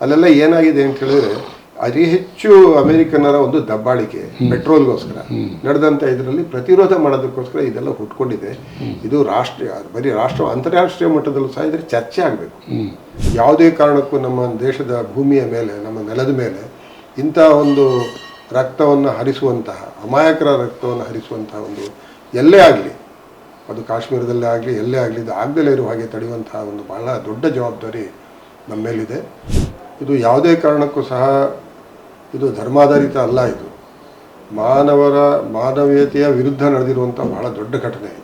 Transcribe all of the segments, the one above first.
ಅಲ್ಲೆಲ್ಲ ಏನಾಗಿದೆ ಅಂತ ಹೇಳಿದ್ರೆ ಅತಿ ಹೆಚ್ಚು ಅಮೆರಿಕನ್ನರ ಒಂದು ದಬ್ಬಾಳಿಕೆ ಪೆಟ್ರೋಲ್ಗೋಸ್ಕರ. ನಡೆದಂತ ಇದರಲ್ಲಿ ಪ್ರತಿರೋಧ ಮಾಡೋದಕ್ಕೋಸ್ಕರ ಇದೆಲ್ಲ ಹುಟ್ಕೊಂಡಿದೆ. ಇದು ರಾಷ್ಟ್ರೀಯ ಬರೀ ರಾಷ್ಟ್ರ ಅಂತಾರಾಷ್ಟ್ರೀಯ ಮಟ್ಟದಲ್ಲೂ ಸಹ ಇದ್ರೆ ಚರ್ಚೆ ಆಗಬೇಕು. ಯಾವುದೇ ಕಾರಣಕ್ಕೂ ನಮ್ಮ ದೇಶದ ಭೂಮಿಯ ಮೇಲೆ ನಮ್ಮ ನೆಲದ ಮೇಲೆ ಇಂಥ ಒಂದು ರಕ್ತವನ್ನು ಹರಿಸುವಂತಹ ಅಮಾಯಕರ ರಕ್ತವನ್ನು ಹರಿಸುವಂತಹ ಒಂದು ಎಲ್ಲೇ ಆಗಲಿ ಅದು ಕಾಶ್ಮೀರದಲ್ಲೇ ಆಗಲಿ ಎಲ್ಲೇ ಆಗಲಿ ಇದು ಆಗದಲ್ಲೇ ಇರುವ ಹಾಗೆ ತಡೆಯುವಂತಹ ಒಂದು ಬಹಳ ದೊಡ್ಡ ಜವಾಬ್ದಾರಿ ನಮ್ಮ ಮೇಲಿದೆ ಇದು ಯಾವುದೇ ಕಾರಣಕ್ಕೂ ಸಹ ಇದು ಧರ್ಮಾಧಾರಿತ ಅಲ್ಲ ಇದು. ಮಾನವರ ಮಾನವೀಯತೆಯ ವಿರುದ್ಧ ನಡೆದಿರುವಂಥ ಬಹಳ ದೊಡ್ಡ ಘಟನೆ ಇದು.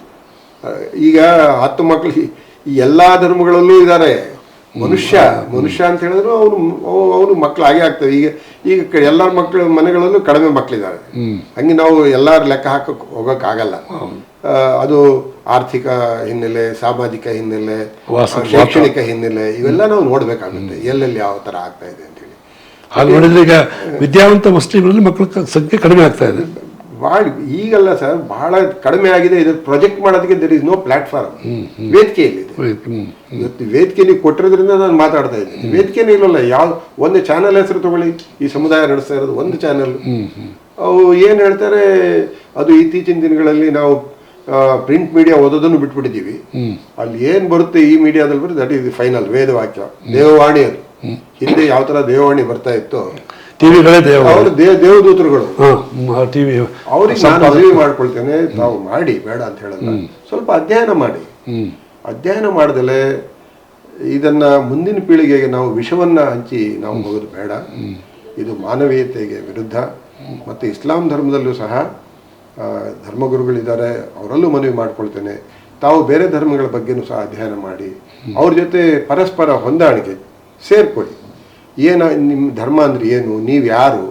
ಈಗ ಹತ್ತು ಮಕ್ಕಳು ಈ- ಎಲ್ಲ ಧರ್ಮಗಳಲ್ಲೂ ಇದ್ದಾರೆ ಮನುಷ್ಯ ಮನುಷ್ಯ ಅಂತ ಹೇಳಿದ್ರು ಅವನು ಅವನು ಮಕ್ಕಳು ಹಾಗೆ ಆಗ್ತವೆ. ಈಗ ಈಗ ಎಲ್ಲರ ಮಕ್ಕಳ ಮನೆಗಳಲ್ಲೂ ಕಡಿಮೆ ಮಕ್ಕಳಿದ್ದಾರೆ ಹಂಗೆ ನಾವು ಎಲ್ಲರ ಲೆಕ್ಕ ಹಾಕಕ್ಕೆ ಹೋಗೋಕ್ಕಾಗಲ್ಲ ಅದು ಆರ್ಥಿಕ ಹಿನ್ನೆಲೆ ಸಾಮಾಜಿಕ ಹಿನ್ನೆಲೆ ಶೈಕ್ಷಣಿಕ ಹಿನ್ನೆಲೆ ಇವೆಲ್ಲ ನಾವು ನೋಡ್ಬೇಕಾಗುತ್ತೆ. ಎಲ್ಲೆಲ್ಲಿ ಯಾವ ತರ ಆಗ್ತಾ ಇದೆ ಅಂತೇಳಿ. ಹಾಗೆ ನೋಡಿದ್ರೆ ಈಗ ವಿದ್ಯಾವಂತ ಮುಸ್ಲಿಮರಲ್ಲಿ ಮಕ್ಕಳ ಸಂಖ್ಯೆ ಕಡಿಮೆ ಆಗ್ತಾ ಇದೆ. ಬಹಳ ಈಗಲ್ಲ ಸರ್ ಬಹಳ ಕಡಿಮೆ ಆಗಿದೆ. ಇದ್ರ ಪ್ರೊಜೆಕ್ಟ್ ಮಾಡೋದಕ್ಕೆ ದರ್ ಇಸ್ ನೋ ಪ್ಲಾಟ್ಫಾರ್ಮ್ ವೇದಿಕೆ ಇಲ್ಲಿದೆ. ಇವತ್ತು ವೇದಿಕೆ ನೀವು ಕೊಟ್ಟಿರೋದ್ರಿಂದ ನಾನು ಮಾತಾಡ್ತಾ ಇದ್ದೀನಿ. ವೇದಿಕೆನೇ ಇಲ್ಲಲ್ಲ ಯಾವ ಒಂದು ಚಾನಲ್ ಹೆಸರು ತಗೊಳ್ಳಿ. ಈ ಸಮುದಾಯ ನಡೆಸ್ತಾ ಇರೋದು ಒಂದು ಚಾನಲ್ ಅವು ಏನು ಹೇಳ್ತಾರೆ ಅದು ಇತ್ತೀಚಿನ ದಿನಗಳಲ್ಲಿ ನಾವು ಪ್ರಿಂಟ್ ಮೀಡಿಯಾ ಓದೋದನ್ನು ಬಿಟ್ಬಿಟ್ಟಿದ್ದೀವಿ. ಅಲ್ಲಿ ಏನು ಬರುತ್ತೆ ಈ ಮೀಡಿಯಾದಲ್ಲಿ ಬರುತ್ತೆ ದಟ್ ಇಸ್ ಫೈನಲ್ ವೇದವಾಕ್ಯ. ದೇವವಾಣಿ ಅದು. ಹಿಂದೆ ಯಾವ ತರ ದೇವವಾಣಿ ಬರ್ತಾ ಇತ್ತು ಟಿವಿಗಳೇ ದೇವ ಅವರು ದೇವ ದೇವದೂತರುಗಳು. ಟಿವಿ ಅವ್ರಿಗೆ ನಾನು ಮದುವೆ ಮಾಡ್ಕೊಳ್ತೇನೆ ತಾವು ಮಾಡಿ ಬೇಡ ಅಂತ ಹೇಳಲ್ಲ. ಸ್ವಲ್ಪ ಅಧ್ಯಯನ ಮಾಡಿ. ಅಧ್ಯಯನ ಮಾಡದಲೆ ಇದನ್ನ ಮುಂದಿನ ಪೀಳಿಗೆಗೆ ನಾವು ವಿಷವನ್ನ ಹಂಚಿ ನಾವು ಹೋಗೋದು ಬೇಡ. ಇದು ಮಾನವೀಯತೆಗೆ ವಿರುದ್ಧ. ಮತ್ತು ಇಸ್ಲಾಂ ಧರ್ಮದಲ್ಲೂ ಸಹ ಧರ್ಮಗುರುಗಳಿದ್ದಾರೆ ಅವರಲ್ಲೂ ಮನವಿ ಮಾಡ್ಕೊಳ್ತೇನೆ. ತಾವು ಬೇರೆ ಧರ್ಮಗಳ ಬಗ್ಗೆನೂ ಸಹ ಅಧ್ಯಯನ ಮಾಡಿ ಅವ್ರ ಜೊತೆ ಪರಸ್ಪರ ಹೊಂದಾಣಿಕೆ ಸೇರ್ಕೊಳ್ಳಿ. ಏನು ನಿಮ್ಮ ಧರ್ಮ ಅಂದರೆ ಏನು ನೀವು ಯಾರು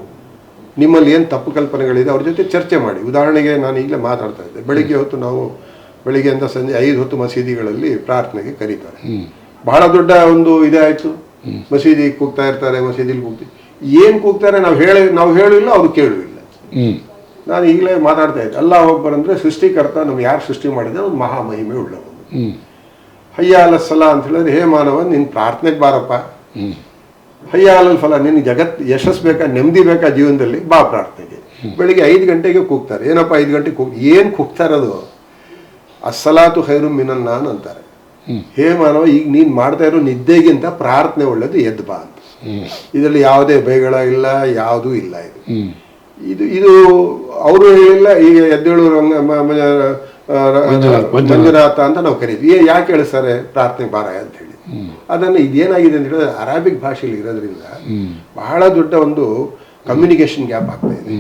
ನಿಮ್ಮಲ್ಲಿ ಏನು ತಪ್ಪು ಕಲ್ಪನೆಗಳಿದೆ ಅವ್ರ ಜೊತೆ ಚರ್ಚೆ ಮಾಡಿ. ಉದಾಹರಣೆಗೆ ನಾನು ಈಗಲೇ ಮಾತಾಡ್ತಾ ಇದ್ದೆ. ಬೆಳಿಗ್ಗೆ ಹೊತ್ತು ನಾವು ಬೆಳಿಗ್ಗೆಯಿಂದ ಸಂಜೆ ಐದು ಹೊತ್ತು ಮಸೀದಿಗಳಲ್ಲಿ ಪ್ರಾರ್ಥನೆಗೆ ಕರೀತಾರೆ. ಬಹಳ ದೊಡ್ಡ ಒಂದು ಇದೇ ಆಯ್ತು. ಮಸೀದಿ ಕೂಗ್ತಾ ಇರ್ತಾರೆ ಮಸೀದಿಲಿ ಕೂಗ್ತಿ. ಏನು ಕೂಗ್ತಾರೆ ನಾವು ಹೇಳಿ ನಾವು ಹೇಳಿಲ್ಲ ಅವ್ರು ಕೇಳುವಿಲ್ಲ. ನಾನು ಈಗಲೇ ಮಾತಾಡ್ತಾ ಇದ್ದೆ. ಅಲ್ಲ ಒಬ್ಬರಂದ್ರೆ ಸೃಷ್ಟಿಕರ್ತ ನಮ್ಗೆ ಯಾರು ಸೃಷ್ಟಿ ಮಾಡಿದೆ? ಅವ್ನು ಮಹಾಮಹಿಮೆ ಉಳ್ಳವನು. ಹಯ್ಯಾಲ ಸಲ ಅಂತ ಹೇಳಿದ್ರೆ ಹೇ ಮಾನವ ನಿನ್ನ ಪ್ರಾರ್ಥನೆಗೆ ಬಾರಪ್ಪ. ಹ್ಮ್. ಹಯ್ಯ ಅಲಲ್ ಫಲ ನಿನ್ನ ಜಗತ್ ಯಶಸ್ ಬೇಕಾ ನೆಮ್ಮದಿ ಬೇಕಾ ಜೀವನದಲ್ಲಿ? ಬಾ ಪ್ರಾರ್ಥನೆಗೆ. ಬೆಳಿಗ್ಗೆ ಐದು ಗಂಟೆಗೆ ಕೂಗ್ತಾರೆ. ಏನಪ್ಪ ಐದು ಗಂಟೆಗೆ ಕೂಗ್ ಏನು ಕೂಗ್ತಾರೆ ಅದು? ಅಸಲಾತು ಹೈರು ಮಿನನ್ ನಾನ್ ಅಂತಾರೆ. ಹೇ ಮಾನವ ಈಗ ನೀನು ಮಾಡ್ತಾ ಇರೋ ನಿದ್ದೆಗಿಂತ ಪ್ರಾರ್ಥನೆ ಒಳ್ಳೇದು ಎದ್ದು ಬಾ ಅಂತ. ಇದರಲ್ಲಿ ಯಾವುದೇ ಬೈಗಳ ಇಲ್ಲ ಯಾವುದೂ ಇಲ್ಲ ಇದು. ಇದು ಇದು ಅವರು ಹೇಳಿಲ್ಲ ಈಗ ಎದ್ದೇಳು ರಂಗ ಮಂಜುನಾಥ, ಅಂತ ನಾವು ಕರೀತೀವಿ. ಯಾಕೆ ಹೇಳಿಸ್ತಾರೆ? ಪ್ರಾರ್ಥನೆ ಬಾರಾಯ ಅಂತ ಹೇಳಿ. ಅದನ್ನು ಇದೇನಾಗಿದೆ ಅಂತ ಹೇಳಿದ್ರೆ ಅರಾಬಿಕ್ ಭಾಷೆಯಲ್ಲಿ ಇರೋದ್ರಿಂದ ಬಹಳ ದೊಡ್ಡ ಒಂದು ಕಮ್ಯುನಿಕೇಶನ್ ಗ್ಯಾಪ್ ಆಗ್ತಾ ಇದೆ.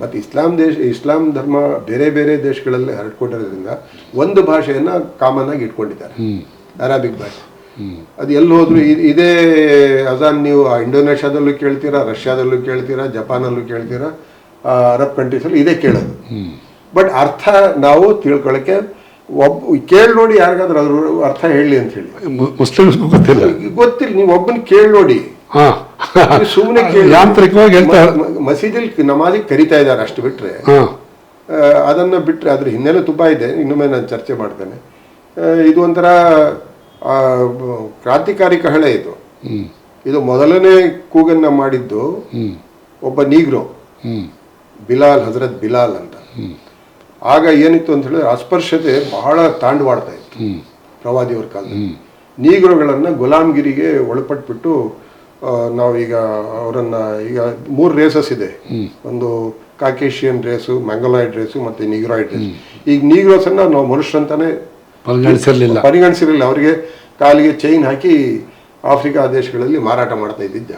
ಮತ್ತು ಇಸ್ಲಾಂ ದೇಶ ಇಸ್ಲಾಂ ಧರ್ಮ ಬೇರೆ ಬೇರೆ ದೇಶಗಳಲ್ಲಿ ಹರಡ್ಕೊಂಡಿರೋದ್ರಿಂದ ಒಂದು ಭಾಷೆಯನ್ನ ಕಾಮನ್ ಆಗಿ ಇಟ್ಕೊಂಡಿದ್ದಾರೆ. ಅರಾಬಿಕ್ ಭಾಷೆ. ಅದು ಎಲ್ಲಿ ಹೋದ್ರು ಇದೇ ಅಜಾನ್ ನೀವು ಇಂಡೋನೇಷ್ಯಾದಲ್ಲೂ ಕೇಳ್ತೀರಾ ರಷ್ಯಾದಲ್ಲೂ ಕೇಳ್ತೀರಾ ಜಪಾನಲ್ಲೂ ಕೇಳ್ತೀರಾ ಅರಬ್ ಕಂಟ್ರೀಸಲ್ಲಿ ಇದೇ ಕೇಳೋದು. ಬಟ್ ಅರ್ಥ ನಾವು ತಿಳ್ಕೊಳ್ಳೋಕ್ಕೆ ಒಬ್ಬ ಕೇಳಿ ನೋಡಿ ಯಾರಿಗಾದ್ರೂ ಅದ್ರ ಅರ್ಥ ಹೇಳಿ ಅಂತ ಹೇಳಿ. ಮುಸ್ಲಿಮ್ಸ್ ಗೊತ್ತಿಲ್ಲ. ಗೊತ್ತಿಲ್ಲ ನೀವು ಒಬ್ಬನ ಕೇಳಿ ನೋಡಿ. ಹಾ. ಸುಮ್ಮನೆ ಕೇಳಿ ಯಾಂತ್ರಿಕವಾಗಿ ಮಸೀದಿಲಿ ನಮಾಜಿಗೆ ಕರಿತಾ ಇದ್ದಾರೆ ಅಷ್ಟು ಬಿಟ್ರೆ. ಅದನ್ನ ಬಿಟ್ಟರೆ ಅದ್ರ ಹಿನ್ನೆಲೆ ತುಂಬಾ ಇದೆ. ಇನ್ನೊಮ್ಮೆ ನಾನು ಚರ್ಚೆ ಮಾಡ್ತೇನೆ. ಇದು ಒಂಥರ ಕ್ರಾಂತಿಕಾರಿ ಕಹಳೆ ಇದು. ಇದು ಮೊದಲನೇ ಕೂಗನ್ನ ಮಾಡಿದ್ದು ಒಬ್ಬ ನೀಗ್ರೋ. ಬಿಲಾಲ್ ಹಜರತ್ ಬಿಲಾಲ್ ಅಂತ. ಆಗ ಏನಿತ್ತು ಅಂತ ಹೇಳಿದ್ರೆ ಅಸ್ಪರ್ಶತೆ ಬಹಳ ತಾಂಡವಾಡ್ತಾ ಇತ್ತು ಪ್ರವಾದಿಯವ್ರ ಕಾಲದಲ್ಲಿ. ನೀಗ್ರೋಗಳನ್ನು ಗುಲಾಮ್ಗಿರಿಗೆ ಒಳಪಟ್ಬಿಟ್ಟು ನಾವೀಗ ಅವರನ್ನ ಈಗ ಮೂರು ರೇಸಸ್ ಇದೆ. ಒಂದು ಕಾಕೇಶಿಯನ್ ರೇಸು ಮ್ಯಾಂಗೋಲಾಯ್ಡ್ ರೇಸು ಮತ್ತೆ ನೀಗ್ರಾಯ್ಡ್ ರೇಸ್ ಈಗ ನೀಗ್ರೋಸ್ ಅನ್ನ ನಾವು ಮನುಷ್ಯರಂತಾನೆ ಪರಿಗಣಿಸಿರ್ಲಿಲ್ಲ. ಪರಿಗಣಿಸಿರಲಿಲ್ಲ. ಅವರಿಗೆ ಕಾಲಿಗೆ ಚೈನ್ ಹಾಕಿ ಆಫ್ರಿಕಾ ದೇಶಗಳಲ್ಲಿ ಮಾರಾಟ ಮಾಡ್ತಾ ಇದ್ದಿದ್ದ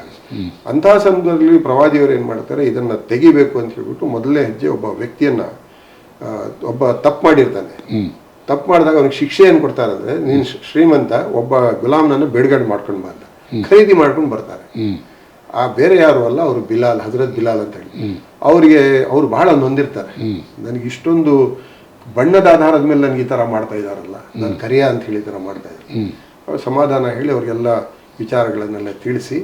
ಅಂತಹ ಸಂದರ್ಭದಲ್ಲಿ ಪ್ರವಾದಿಯವರು ಏನು ಮಾಡ್ತಾರೆ ಇದನ್ನ ತೆಗಿಬೇಕು ಅಂತ ಹೇಳ್ಬಿಟ್ಟು ಮೊದಲನೇ ಹೆಜ್ಜೆ ಒಬ್ಬ ವ್ಯಕ್ತಿಯನ್ನ ಒಬ್ಬ ತಪ್ಪು ಮಾಡಿರ್ತಾನೆ. ತಪ್ಪು ಮಾಡಿದಾಗ ಅವ್ನಿಗೆ ಶಿಕ್ಷೆ ಏನು ಕೊಡ್ತಾರೆ ಅಂದರೆ ನೀನು ಶ್ರೀಮಂತ ಒಬ್ಬ ಗುಲಾಮ್ನನ್ನು ಬಿಡುಗಡೆ ಮಾಡ್ಕೊಂಡು ಬಂದ ಖರೀದಿ ಮಾಡ್ಕೊಂಡು ಬರ್ತಾರೆ. ಆ ಬೇರೆ ಯಾರು ಅಲ್ಲ ಅವರು ಬಿಲಾಲ್ ಹಜರತ್ ಬಿಲಾಲ್ ಅಂತ ಹೇಳಿ. ಅವರಿಗೆ ಅವ್ರು ಬಹಳ ನೊಂದಿರ್ತಾರೆ. ನನಗೆ ಇಷ್ಟೊಂದು ಬಣ್ಣದ ಆಧಾರದ ಮೇಲೆ ನನಗೆ ಈ ಥರ ಮಾಡ್ತಾ ಇದ್ದಾರಲ್ಲ ನಾನು ಕರಿಯ ಅಂತ ಹೇಳಿ ಈ ಥರ ಮಾಡ್ತಾ ಇದ್ದಾರೆ. ಸಮಾಧಾನ ಹೇಳಿ ಅವ್ರಿಗೆಲ್ಲ ವಿಚಾರಗಳನ್ನೆಲ್ಲ ತಿಳಿಸಿ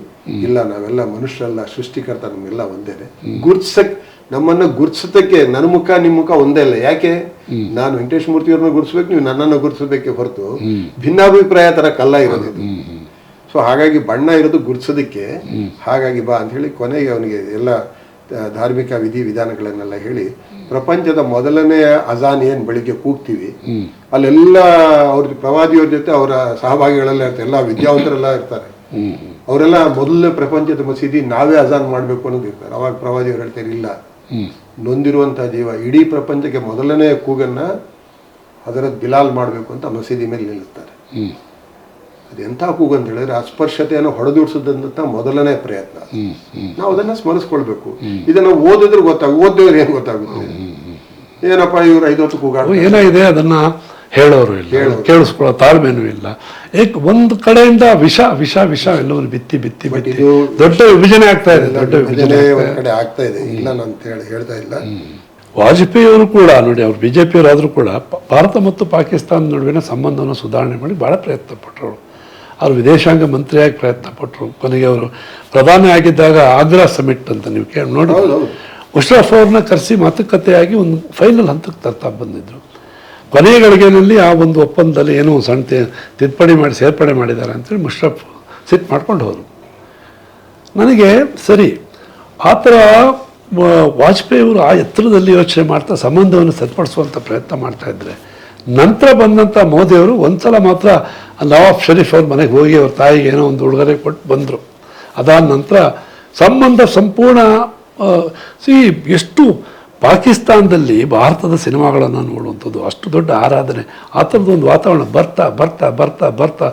ಇಲ್ಲ ನಾವೆಲ್ಲ ಮನುಷ್ಯರೆಲ್ಲ ಸೃಷ್ಟಿಕರ್ತ ನಮ್ಮೆಲ್ಲ ಒಂದೇನೆ. ಗುರ್ತಿಸಕ್ ನಮ್ಮನ್ನ ಗುರ್ತಿಸೋದಕ್ಕೆ ನನ್ನ ಮುಖ ನಿಮ್ಮ ಮುಖ ಒಂದೇ ಇಲ್ಲ ಯಾಕೆ? ನಾನು ವೆಂಕಟೇಶ್ ಮೂರ್ತಿಯವ್ರನ್ನ ಗುರ್ಸ್ಬೇಕು ನೀವು ನನ್ನನ್ನು ಗುರ್ಸಬೇಕೆ ಹೊರತು ಭಿನ್ನಾಭಿಪ್ರಾಯ ತರ ಕಲ್ಲ ಇರೋದು ಇದು. ಸೊ ಹಾಗಾಗಿ ಬಣ್ಣ ಇರೋದು ಗುರ್ಸೋದಕ್ಕೆ ಹಾಗಾಗಿ ಬಾ ಅಂತ ಹೇಳಿ ಕೊನೆಗೆ ಅವನಿಗೆ ಎಲ್ಲ ಧಾರ್ಮಿಕ ವಿಧಿ ವಿಧಾನಗಳನ್ನೆಲ್ಲ ಹೇಳಿ ಪ್ರಪಂಚದ ಮೊದಲನೆಯ ಅಜಾನ್ ಏನ್ ಬೆಳಿಗ್ಗೆ ಕೂಗ್ತೀವಿ ಅಲ್ಲೆಲ್ಲ ಅವ್ರ ಪ್ರವಾದಿಯವ್ರ ಜೊತೆ ಅವರ ಸಹಭಾಗಿಗಳೆಲ್ಲ ಇರ್ತಾರೆ ಎಲ್ಲ ವಿದ್ಯಾವಂತರೆಲ್ಲ ಇರ್ತಾರೆ. ಅವರೆಲ್ಲ ಮೊದಲನೇ ಪ್ರಪಂಚದ ಮಸೀದಿ ನಾವೇ ಅಜಾನ್ ಮಾಡಬೇಕು ಅನ್ನೋದು ಇರ್ತಾರೆ. ಅವಾಗ ಪ್ರವಾದಿಯವ್ರು ಹೇಳ್ತಾರೆ ಇಲ್ಲ. ನೊಂದಿರುವಂತಹ ಜೀವ ಇಡೀ ಪ್ರಪಂಚಕ್ಕೆ ಮೊದಲನೇ ಕೂಗನ್ನ ಅದರ ಬಿಲಾಲ್ ಮಾಡಬೇಕು ಅಂತ ಮಸೀದಿ ಮೇಲೆ ನಿಲ್ಲಿಸ್ತಾರೆ. ಎಂಥ ಕೂಗು ಅಂತ ಹೇಳಿದ್ರೆ ಅಸ್ಪರ್ಶತೆಯನ್ನು ಹೊಡೆದುಡ್ಸೋದಂತ ಮೊದಲನೇ ಪ್ರಯತ್ನ. ನಾವು ಅದನ್ನ ಸ್ಮರಿಸ್ಕೊಳ್ಬೇಕು. ಇದನ್ನ ಓದಿದ್ರೆ ಗೊತ್ತಾಗ ಓದಿದ್ರೆ ಏನ್ ಗೊತ್ತಾಗುತ್ತೆ? ಏನಪ್ಪ ಇವ್ರು ಐದು ಹೊತ್ತು ಕೂಗಾಡ ಏನಿದೆ ಏನಾಗಿದೆ ಅದನ್ನ ಹೇಳೋರು ಇಲ್ಲ. ಕೇಳಿಸ್ಕೊಳ್ಳೋ ತಾಳ್ಮೆನೂ ಇಲ್ಲ. ಏಕ್ ಒಂದ್ ಕಡೆಯಿಂದ ವಿಷ ವಿಷ ವಿಷ ಎಲ್ಲವನ್ನು ಬಿತ್ತಿ ಬಿತ್ತಿ ಬಿತ್ತಿ. ದೊಡ್ಡ ವಿಭಜನೆ ಆಗ್ತಾ ಇದೆ ದೊಡ್ಡ ವಿಭಜನೆ ಕಡೆ ಆಗ್ತಾ ಇದೆ. ಇಲ್ಲ ನಾನು ಹೇಳಿ ಹೇಳ್ತಾ ಇಲ್ಲ. ವಾಜಪೇಯಿ ಅವರು ಕೂಡ ನೋಡಿ ಅವ್ರು ಬಿ ಜೆ ಪಿಯವರಾದರೂ ಕೂಡ ಭಾರತ ಮತ್ತು ಪಾಕಿಸ್ತಾನ ನಡುವಿನ ಸಂಬಂಧವನ್ನು ಸುಧಾರಣೆ ಮಾಡಿ ಭಾಳ ಪ್ರಯತ್ನ ಪಟ್ಟರು ಅವರು ವಿದೇಶಾಂಗ ಮಂತ್ರಿಯಾಗಿ ಪ್ರಯತ್ನ ಪಟ್ಟರು. ಕೊನೆಗೆ ಅವರು ಪ್ರಧಾನಿ ಆಗಿದ್ದಾಗ ಆಗ್ರಾ ಸಮಿಟ್ ಅಂತ ನೀವು ಕೇಳಿ ನೋಡಿ ಮುಷ್ರಫ್ ಅವ್ರನ್ನ ಕರೆಸಿ ಮಾತುಕತೆಯಾಗಿ ಒಂದು ಫೈನಲ್ ಹಂತಕ್ಕೆ ತರ್ತಾ ಬಂದಿದ್ರು. ಕೊನೆಯ ಗಳಿಗೆಯಲ್ಲಿ ಆ ಒಂದು ಒಪ್ಪಂದದಲ್ಲಿ ಏನೋ ಒಂದು ಸಣ್ಣ ತಿದ್ದುಪಡಿ ಮಾಡಿ ಸೇರ್ಪಡೆ ಮಾಡಿದ್ದಾರೆ ಅಂತೇಳಿ ಮುಷ್ರಫ್ ಸಿಟ್ ಮಾಡ್ಕೊಂಡು ಹೋದರು. ನನಗೆ ಸರಿ ಆ ಥರ ವಾಜಪೇಯಿ ಅವರು ಆ ಎತ್ತರದಲ್ಲಿ ಯೋಚನೆ ಮಾಡ್ತಾ ಸಂಬಂಧವನ್ನು ಸರಿಪಡಿಸುವಂಥ ಪ್ರಯತ್ನ ಮಾಡ್ತಾ ಇದ್ದಾರೆ ನಂತರ ಬಂದಂಥ ಮೋದಿಯವರು ಒಂದ್ಸಲ ಮಾತ್ರ ನವಾಬ್ ಶರೀಫ್ ಅವ್ರ ಮನೆಗೆ ಹೋಗಿ ಅವ್ರ ತಾಯಿಗೆ ಏನೋ ಒಂದು ಉಡುಗೊರೆ ಕೊಟ್ಟು ಬಂದರು. ಅದಾದ ನಂತರ ಸಂಬಂಧ ಸಂಪೂರ್ಣ ಸಿ ಎಷ್ಟು ಪಾಕಿಸ್ತಾನದಲ್ಲಿ ಭಾರತದ ಸಿನಿಮಾಗಳನ್ನು ನೋಡುವಂಥದ್ದು, ಅಷ್ಟು ದೊಡ್ಡ ಆರಾಧನೆ, ಆ ಥರದ್ದೊಂದು ವಾತಾವರಣ ಬರ್ತಾ ಬರ್ತಾ ಬರ್ತಾ ಬರ್ತಾ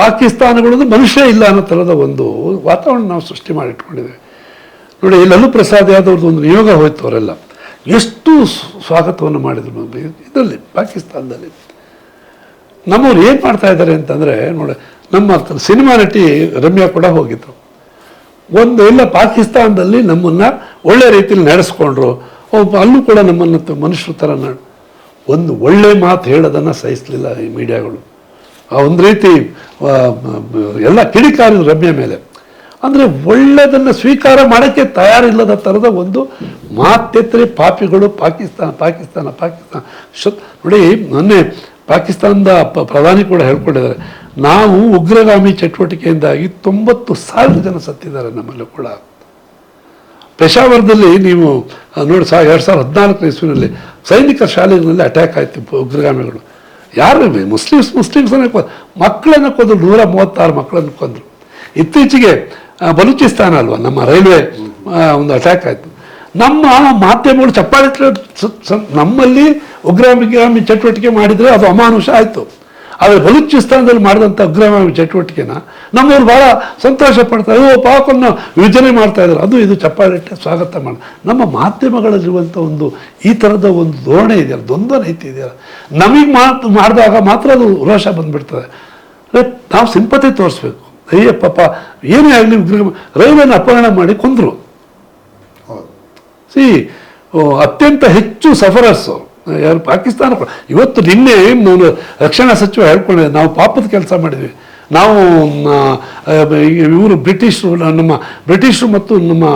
ಪಾಕಿಸ್ತಾನಗಳದ್ದು ಮನುಷ್ಯ ಇಲ್ಲ ಅನ್ನೋ ಥರದ ಒಂದು ವಾತಾವರಣ ನಾವು ಸೃಷ್ಟಿ ಮಾಡಿಟ್ಕೊಂಡಿದ್ದೇವೆ. ನೋಡಿ, ಲಲ್ಲು ಪ್ರಸಾದ್ ಯಾದವ್ರದ್ದು ಒಂದು ನಿಯೋಗ ಹೋಯ್ತು ಅವರೆಲ್ಲ. ಎಷ್ಟು ಸ್ವಾಗತವನ್ನು ಮಾಡಿದ್ರು ಇದರಲ್ಲಿ, ಪಾಕಿಸ್ತಾನದಲ್ಲಿ. ನಮ್ಮವ್ರು ಏನು ಮಾಡ್ತಾ ಇದ್ದಾರೆ ಅಂತಂದರೆ, ನೋಡಿ, ನಮ್ಮ ಸಿನಿಮಾ ನಟಿ ರಮ್ಯಾ ಕೂಡ ಹೋಗಿದ್ರು. ಒಂದು, ಎಲ್ಲ ಪಾಕಿಸ್ತಾನದಲ್ಲಿ ನಮ್ಮನ್ನು ಒಳ್ಳೆ ರೀತಿಯಲ್ಲಿ ನಡೆಸ್ಕೊಂಡ್ರು. ಒಬ್ಬ ಅಲ್ಲೂ ಕೂಡ ನಮ್ಮನ್ನು ಮನುಷ್ಯರ ಥರ ನಾಡು ಒಂದು ಒಳ್ಳೆ ಮಾತು ಹೇಳೋದನ್ನು ಸಹಿಸಲಿಲ್ಲ ಈ ಮೀಡಿಯಾಗಳು. ಆ ಒಂದು ರೀತಿ ಎಲ್ಲ ಕಿಡಿಕಾರಿದ್ರು ರಮ್ಯಾ ಮೇಲೆ. ಅಂದರೆ ಒಳ್ಳೆಯದನ್ನು ಸ್ವೀಕಾರ ಮಾಡೋಕ್ಕೆ ತಯಾರಿಲ್ಲದ ಥರದ ಒಂದು ಮಾತೆತ್ತರೆ ಪಾಪಿಗಳು ಪಾಕಿಸ್ತಾನ ಪಾಕಿಸ್ತಾನ ಪಾಕಿಸ್ತಾನ. ನೋಡಿ, ಮೊನ್ನೆ ಪಾಕಿಸ್ತಾನದ ಪ್ರಧಾನಿ ಕೂಡ ಹೇಳ್ಕೊಂಡಿದ್ದಾರೆ. ನಾವು ಉಗ್ರಗಾಮಿ ಚಟುವಟಿಕೆಯಿಂದಾಗಿ ತೊಂಬತ್ತು ಸಾವಿರ ಜನ ಸತ್ತಿದ್ದಾರೆ ನಮ್ಮಲ್ಲೂ ಕೂಡ. ಪೆಶಾವರದಲ್ಲಿ ನೀವು ನೋಡಿ, ಸಾ, ಎರಡು ಸಾವಿರದ ಹದಿನಾಲ್ಕನೇ ಇಸ್ವಿನಲ್ಲಿ ಸೈನಿಕ ಶಾಲೆಗಳಲ್ಲಿ ಅಟ್ಯಾಕ್ ಆಯಿತು ಉಗ್ರಗಾಮಿಗಳು. ಯಾರು, ಮುಸ್ಲಿಮ್ಸ್ ಮುಸ್ಲಿಮ್ಸ್ ಕೊ ಮಕ್ಕಳನ್ನು ಕೊಂದರು ನೂರ ಮೂವತ್ತಾರು ಮಕ್ಕಳನ್ನು ಕೊಂದರು. ಇತ್ತೀಚೆಗೆ ಬಲೂಚಿಸ್ತಾನ ಅಲ್ವಾ, ನಮ್ಮ ರೈಲ್ವೆ ಒಂದು ಅಟ್ಯಾಕ್ ಆಯಿತು. ನಮ್ಮ ಮಾಧ್ಯಮಗಳು ಚಪ್ಪಾಳೆ ನಮ್ಮಲ್ಲಿ ಉಗ್ರಾಮಿಗ್ರಾಮಿ ಚಟುವಟಿಕೆ ಮಾಡಿದರೆ ಅದು ಅಮಾನುಷ ಆಯಿತು. ಆದರೆ ಬಲೂಚಿಸ್ತಾನದಲ್ಲಿ ಮಾಡಿದಂಥ ಉಗ್ರಗಾಮಿ ಚಟುವಟಿಕೆನ ನಮ್ಮವ್ರು ಭಾಳ ಸಂತೋಷ ಪಡ್ತಾರೆ. ಅಯ್ಯೋ ಪಾಕನ್ನು ವಿಭಜನೆ ಮಾಡ್ತಾ ಇದ್ದಾರೆ. ಅದು ಇದು ಚಪ್ಪಾಳಿಟ್ಟೆ ಸ್ವಾಗತ ಮಾಡಿ. ನಮ್ಮ ಮಾಧ್ಯಮಗಳಲ್ಲಿರುವಂಥ ಒಂದು ಈ ಥರದ ಒಂದು ಧೋರಣೆ ಇದೆಯಲ್ಲ, ದ್ವಂದ್ವ ರೀತಿ ಇದೆಯಲ್ಲ. ನಮಗೆ ಮಾತು, ಮಾಡಿದಾಗ ಮಾತ್ರ ಅದು ರೋಷ ಬಂದುಬಿಡ್ತದೆ. ನಾವು ಸಿಂಪತಿ ತೋರಿಸ್ಬೇಕು. ಅಯ್ಯ ಪಾಪ ಏನೇ ಆಗಲಿ ವಿಗ್ರಹ ರೈಲನ್ನು ಅಪಹರಣ ಮಾಡಿ ಕೊಂದರು. ಸಿ ಅತ್ಯಂತ ಹೆಚ್ಚು ಸಫರರ್ಸ್ ಯಾರು ಪಾಕಿಸ್ತಾನ ಇವತ್ತು ನಿನ್ನೆ ನಾನು ರಕ್ಷಣಾ ಸಚಿವ ಹೇಳ್ಕೊಂಡೆ ನಾವು ಪಾಪದ ಕೆಲಸ ಮಾಡಿದ್ವಿ. ನಾವು ಇವರು ಬ್ರಿಟಿಷರು ನಮ್ಮ ಬ್ರಿಟಿಷರು ಮತ್ತು ನಮ್ಮ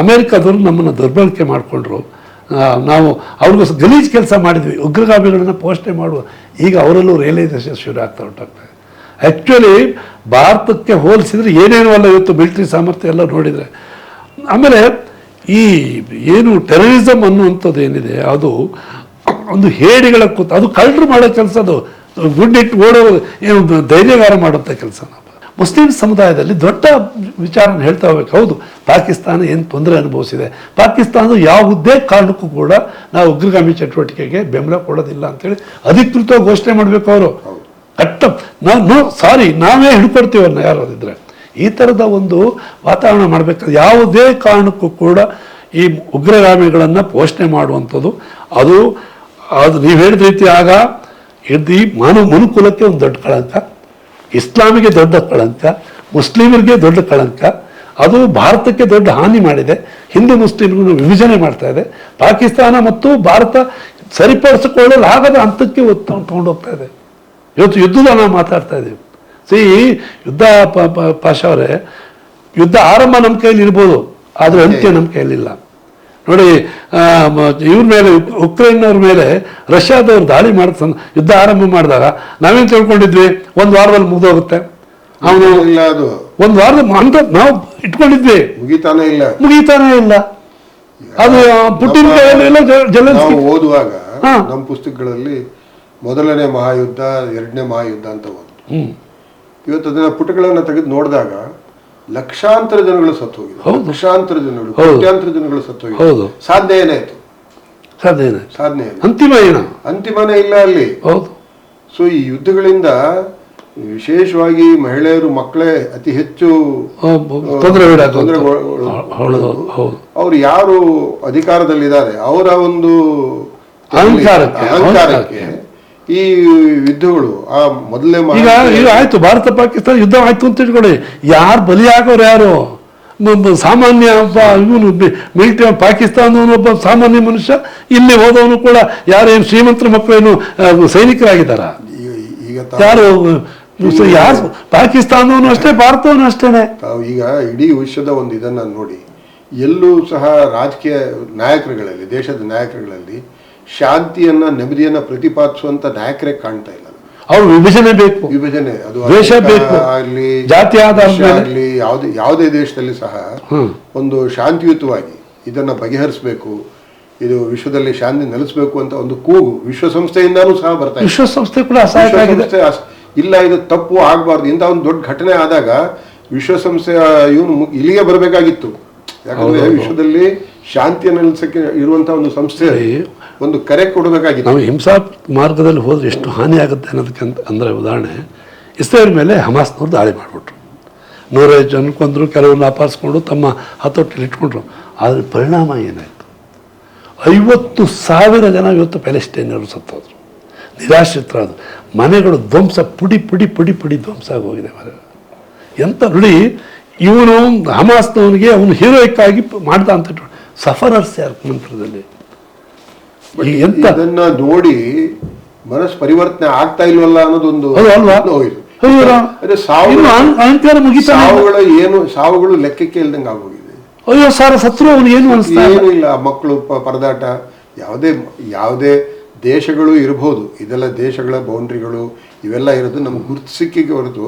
ಅಮೇರಿಕಾದವರು ನಮ್ಮನ್ನು ದುರ್ಬಳಕೆ ಮಾಡಿಕೊಂಡ್ರು. ನಾವು ಅವ್ರಿಗೂ ಗಲೀಜು ಕೆಲಸ ಮಾಡಿದ್ವಿ. ಉಗ್ರಗಾಮಿಗಳನ್ನು ಪೋಷಣೆ ಮಾಡುವ. ಈಗ ಅವರಲ್ಲೂ ರಿಯಲೈಸೇಷನ್ ಶುರು ಆಗ್ತಾ ಉಂಟಾಗ್ತದೆ. ಆ್ಯಕ್ಚುಲಿ ಭಾರತಕ್ಕೆ ಹೋಲಿಸಿದ್ರೆ ಏನೇನು ಅಲ್ಲ ಇವತ್ತು ಮಿಲಿಟರಿ ಸಾಮರ್ಥ್ಯ ಎಲ್ಲ ನೋಡಿದರೆ. ಆಮೇಲೆ ಈ ಏನು ಟೆರರಿಸಮ್ ಅನ್ನುವಂಥದ್ದು ಏನಿದೆ, ಅದು ಒಂದು ಹೇಡಿಗಳ ಕೂತು, ಅದು ಕಳ್ಳರು ಮಾಡೋ ಕೆಲಸ ಅದು. ಗುಡ್ಡಿಟ್ಟು ಓಡೋ, ಏನು ಧೈರ್ಯಗಾರ ಮಾಡುವಂಥ ಕೆಲಸ ಮುಸ್ಲಿಂ ಸಮುದಾಯದಲ್ಲಿ ದೊಡ್ಡ ವಿಚಾರನ ಹೇಳ್ತಾ ಹೋಗ್ಬೇಕು. ಹೌದು, ಪಾಕಿಸ್ತಾನ ಏನು ತೊಂದರೆ ಅನುಭವಿಸಿದೆ. ಪಾಕಿಸ್ತಾನದ ಯಾವುದೇ ಕಾರಣಕ್ಕೂ ಕೂಡ ನಾವು ಉಗ್ರಗಾಮಿ ಚಟುವಟಿಕೆಗೆ ಬೆಂಬಲ ಕೊಡೋದಿಲ್ಲ ಅಂತೇಳಿ ಅಧಿಕೃತ ಘೋಷಣೆ ಮಾಡಬೇಕು ಅವರು. ಕಟ್ಟ ನಾವು, ನೋ, ಸಾರಿ, ನಾವೇ ಹಿಡ್ಕೊಡ್ತೀವಿ ಯಾರು ಯಾರಾದಿದ್ರೆ ಈ ಥರದ ಒಂದು ವಾತಾವರಣ ಮಾಡಬೇಕು ಯಾವುದೇ ಕಾರಣಕ್ಕೂ ಕೂಡ ಈ ಉಗ್ರಗಾಮಿಗಳನ್ನು ಪೋಷಣೆ ಮಾಡುವಂಥದ್ದು, ಅದು ಅದು ನೀವು ಹೇಳಿದ ರೀತಿ ಆಗ ಇಡೀ ಮಾನವ ಮನುಕುಲಕ್ಕೆ ಒಂದು ದೊಡ್ಡ ಕಳಂಕ, ಇಸ್ಲಾಮಿಗೆ ದೊಡ್ಡ ಕಳಂಕ, ಮುಸ್ಲಿಮರಿಗೆ ದೊಡ್ಡ ಕಳಂಕ, ಅದು ಭಾರತಕ್ಕೆ ದೊಡ್ಡ ಹಾನಿ ಮಾಡಿದೆ. ಹಿಂದೂ ಮುಸ್ಲಿಮರನ್ನು ವಿಭಜನೆ ಮಾಡ್ತಾ ಇದೆ. ಪಾಕಿಸ್ತಾನ ಮತ್ತು ಭಾರತ ಸರಿಪಡಿಸಿಕೊಳ್ಳಲು ಆಗದ ಹಂತಕ್ಕೆ ತಗೊಂಡು ಹೋಗ್ತಾ ಇದೆ. ಇವತ್ತು ಯುದ್ಧದ ನಾವು ಮಾತಾಡ್ತಾ ಇದ್ದೀವಿ ಸಿ ಯುದ್ಧ ಪಾಶ ಅವರೇ ಯುದ್ಧ ಆರಂಭ ನಮ್ಮ ಕೈಯಲ್ಲಿ ಇರ್ಬೋದು ಆದರೆ ಅಂತ್ಯ ನಮ್ಮ ಕೈಯಲ್ಲಿಲ್ಲ ನೋಡಿ ಇವ್ರ ಮೇಲೆ ಉಕ್- ಉಕ್ರೇನ್ನವ್ರ ಮೇಲೆ ರಷ್ಯಾದವ್ರು ದಾಳಿ ಮಾಡಿದ ಯುದ್ಧ ಆರಂಭ ಮಾಡಿದಾಗ ನಾವೇನು ತಿಳ್ಕೊಂಡಿದ್ವಿ? ಒಂದು ವಾರದಲ್ಲಿ ಮುಗಿದೋಗುತ್ತೆ. ಅವನು ಇಲ್ಲ ಅದು. ಒಂದು ವಾರದ ಅಂತ ನಾವು ಇಟ್ಕೊಂಡಿದ್ವಿ. ಮುಗಿತಾನೆ ಇಲ್ಲ. ಮುಗೀತಾನೆ ಇಲ್ಲ. ಅದು ಪುಟ್ಟಿನ ಪುಟಿನ್ ಜೆ- ಓದುವಾಗ. ನಮ್ಮ ಪುಸ್ತಕಗಳಲ್ಲಿ ಮೊದಲನೇ ಮಹಾಯುದ್ಧ ಎರಡನೇ ಮಹಾಯುದ್ಧ ಅಂತ ಒಂದು ಇವತ್ತು ಅದನ್ನ ಪುಟಗಳನ್ನ ತೆಗೆದು ನೋಡಿದಾಗ ಲಕ್ಷಾಂತರ ಜನಗಳು ಸತ್ತು ಹೋಗಿದೆ ಹೌದು. ಲಕ್ಷಾಂತರ ಜನಗಳು. ಕೋಟ್ಯಾಂತರ ಜನಗಳು ಸತ್ತು ಹೋಗಿದೆ ಸಾಧ್ಯ ಸಾಧನೆ ಏನಾಯ್ತು? ಸಾಧ್ಯ ಸಾಧನೆ ಅಂತಿಮ ಏನು? ಅಂತಿಮನೇ ಇಲ್ಲ ಅಲ್ಲಿ. ಹೌದು. ಸೊ ಈ ಯುದ್ಧಗಳಿಂದ ವಿಶೇಷವಾಗಿ ಮಹಿಳೆಯರು ಮಕ್ಕಳೇ ಅತಿ ಹೆಚ್ಚು ಅವ್ರು ಯಾರು ಅಧಿಕಾರದಲ್ಲಿದ್ದಾರೆ? ಅವರ ಒಂದು ಅಹಂಕಾರಕ್ಕೆ. ಈ ಯುದ್ಧಗಳು ಆ ಮೊದಲೇ ಈಗ ಈಗ ಆಯ್ತು ಭಾರತ ಪಾಕಿಸ್ತಾನ ಯುದ್ಧ ಆಯ್ತು ಅಂತ ಇಟ್ಕೊಳ್ಳಿ ಯಾರು ಬಲಿ ಬಲಿಯಾಗೋರು ಯಾರು? ಮ- ಸಾಮಾನ್ಯ ಒಬ್ಬ ಇವನು ಮಿಲಿಟರಿ ಪಾಕಿಸ್ತಾನದವನು ಒಬ್ಬ ಸಾಮಾನ್ಯ ಮನುಷ್ಯ ಇಲ್ಲಿ ಹೋದವನು ಕೂಡ ಯಾರೇನು ಶ್ರೀಮಂತರ ಮಕ್ಕಳೇನು ಸೈನಿಕರಾಗಿದ್ದಾರ? ಯಾರು ಯಾರು ಪಾಕಿಸ್ತಾನದವನು ಅಷ್ಟೇ ಭಾರತವನು ಅಷ್ಟೇನೆ. ತಾವು ಈಗ ಇಡೀ ವಿಶ್ವದ ಒಂದು ಇದನ್ನ ನೋಡಿ ಎಲ್ಲೂ ಸಹ ರಾಜಕೀಯ ನಾಯಕರುಗಳಲ್ಲಿ ದೇಶದ ನಾಯಕರುಗಳಲ್ಲಿ ಶಾಂತಿಯನ್ನ ನೆಮ್ಮದಿಯನ್ನ ಪ್ರತಿಪಾದಿಸುವಂತ ನಾಯಕರೇ ಕಾಣ್ತಾ ಇಲ್ಲ. ಅವ್ರು ವಿಭಜನೆ ಬೇಕು. ವಿಭಜನೆ ಅದು ದೇಶ ಬೇಕು. ಆಗ್ಲಿ ಜಾತಿ. ಆಗ್ಲಿ ಯಾವುದೇ ಯಾವುದೇ ದೇಶದಲ್ಲಿ ಸಹ ಒಂದು ಶಾಂತಿಯುತವಾಗಿ ಇದನ್ನ ಬಗೆಹರಿಸಬೇಕು ಇದು ವಿಶ್ವದಲ್ಲಿ ಶಾಂತಿ ನೆಲೆಸಬೇಕು ಅಂತ ಒಂದು ಕೂಗು ವಿಶ್ವಸಂಸ್ಥೆಯಿಂದಾನೂ ಸಹ ಬರ್ತಾ ವಿಶ್ವಸಂಸ್ಥೆ ಕೂಡ ಅಸಹಾಯಕ ಇಲ್ಲ ಇದು ತಪ್ಪು ಆಗಬಾರ್ದು. ಇಂಥ ಒಂದು ದೊಡ್ಡ ಘಟನೆ ಆದಾಗ ವಿಶ್ವಸಂಸ್ಥೆಯ ಇವನು ಇಲ್ಲಿಗೆ ಬರಬೇಕಾಗಿತ್ತು. ಯಾಕಂದ್ರೆ ವಿಶ್ವದಲ್ಲಿ ಶಾಂತಿಯ ನೆಲೆಸಕ್ಕೆ ಇರುವಂತ ಒಂದು ಸಂಸ್ಥೆ ಒಂದು ಕರೆ ಕೊಡಬೇಕಾಗಿದೆ. ನಾವು ಹಿಂಸಾ ಮಾರ್ಗದಲ್ಲಿ ಹೋದ್ರೆ ಎಷ್ಟು ಹಾನಿ ಆಗುತ್ತೆ ಅನ್ನೋದಕ್ಕೆ ಅಂತ ಅಂದರೆ ಉದಾಹರಣೆ ಇಸ್ರೇಲ್ ಮೇಲೆ ಹಮಾಸ್ನವ್ರು ದಾಳಿ ಮಾಡಿಬಿಟ್ರು. ನೂರೈದು ಜನ ಕೊಂದರು ಕೆಲವ್ರನ್ನ ಅಪಾರಿಸ್ಕೊಂಡು ತಮ್ಮ ಹತೋಟಿಲಿ ಇಟ್ಕೊಂಡ್ರು. ಅದ್ರ ಪರಿಣಾಮ ಏನಾಯಿತು? ಐವತ್ತು ಸಾವಿರ ಜನ ಇವತ್ತು ಪ್ಯಾಲೆಸ್ಟೈನಿಯರು ಸತ್ತೋದ್ರು. ನಿರಾಶ್ರಿತರಾದ್ರು. ಮನೆಗಳು ಧ್ವಂಸ ಪುಡಿ ಪುಡಿ ಪುಡಿ ಪುಡಿ ಧ್ವಂಸ ಆಗೋಗಿದೆ ಮನೆ ಎಂತ ನೋಡಿ ಇವನು ಹಮಾಸ್ನವನಿಗೆ ಅವನು ಹೀರೋಯಿಕ್ ಆಗಿ ಮಾಡ್ದ ಅಂತ ಸಫರರ್ಸ್ ಯಾರು ಎಂತ ಇದನ್ನ ನೋಡಿ ಮನಸ್ಸು ಪರಿವರ್ತನೆ ಆಗ್ತಾ ಇಲ್ವಲ್ಲ ಅನ್ನೋದೊಂದು ಅದು ಸಾವು. ಸಾವುಗಳ ಏನು ಸಾವುಗಳು ಲೆಕ್ಕಕ್ಕೆ ಇಲ್ದಂಗೆ ಆಗೋಗಿದೆ. ಅಯ್ಯೋ ಸರ್ ಸತ್ರು ಅವನು ಏನು ಅನಿಸ್ತಾ ಇಲ್ಲ? ಏನು ಇಲ್ಲ ಮಕ್ಕಳು ಪರದಾಟ. ಯಾವುದೇ ಯಾವುದೇ ದೇಶಗಳು ಇರಬಹುದು ಇದೆಲ್ಲ ದೇಶಗಳ ಬೌಂಡ್ರಿಗಳು ಇವೆಲ್ಲ ಇರೋದು ನಮ್ಗೆ ಗುರುತಿಸಿಕೆ ಹೊರತು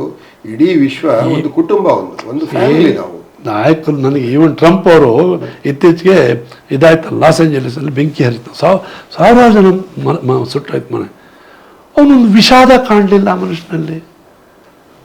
ಇಡೀ ವಿಶ್ವ ಒಂದು ಕುಟುಂಬ ಒಂದು ಒಂದು ಫ್ಯಾಮಿಲಿ ನಾವು. ನಾಯಕರು ನನಗೆ ಈವನ್ ಟ್ರಂಪ್ ಅವರು ಇತ್ತೀಚೆಗೆ ಇದಾಯ್ತು ಲಾಸ್ ಏಂಜಲೀಸಲ್ಲಿ ಬೆಂಕಿ ಹರಿತು. ಸಾವ್ ಸಾವಿರಾರು ಜನ ಸುಟ್ಟಾಯ್ತು ಮನೆ. ಅವನೊಂದು ವಿಷಾದ ಕಾಣಲಿಲ್ಲ ಮನುಷ್ಯನಲ್ಲಿ.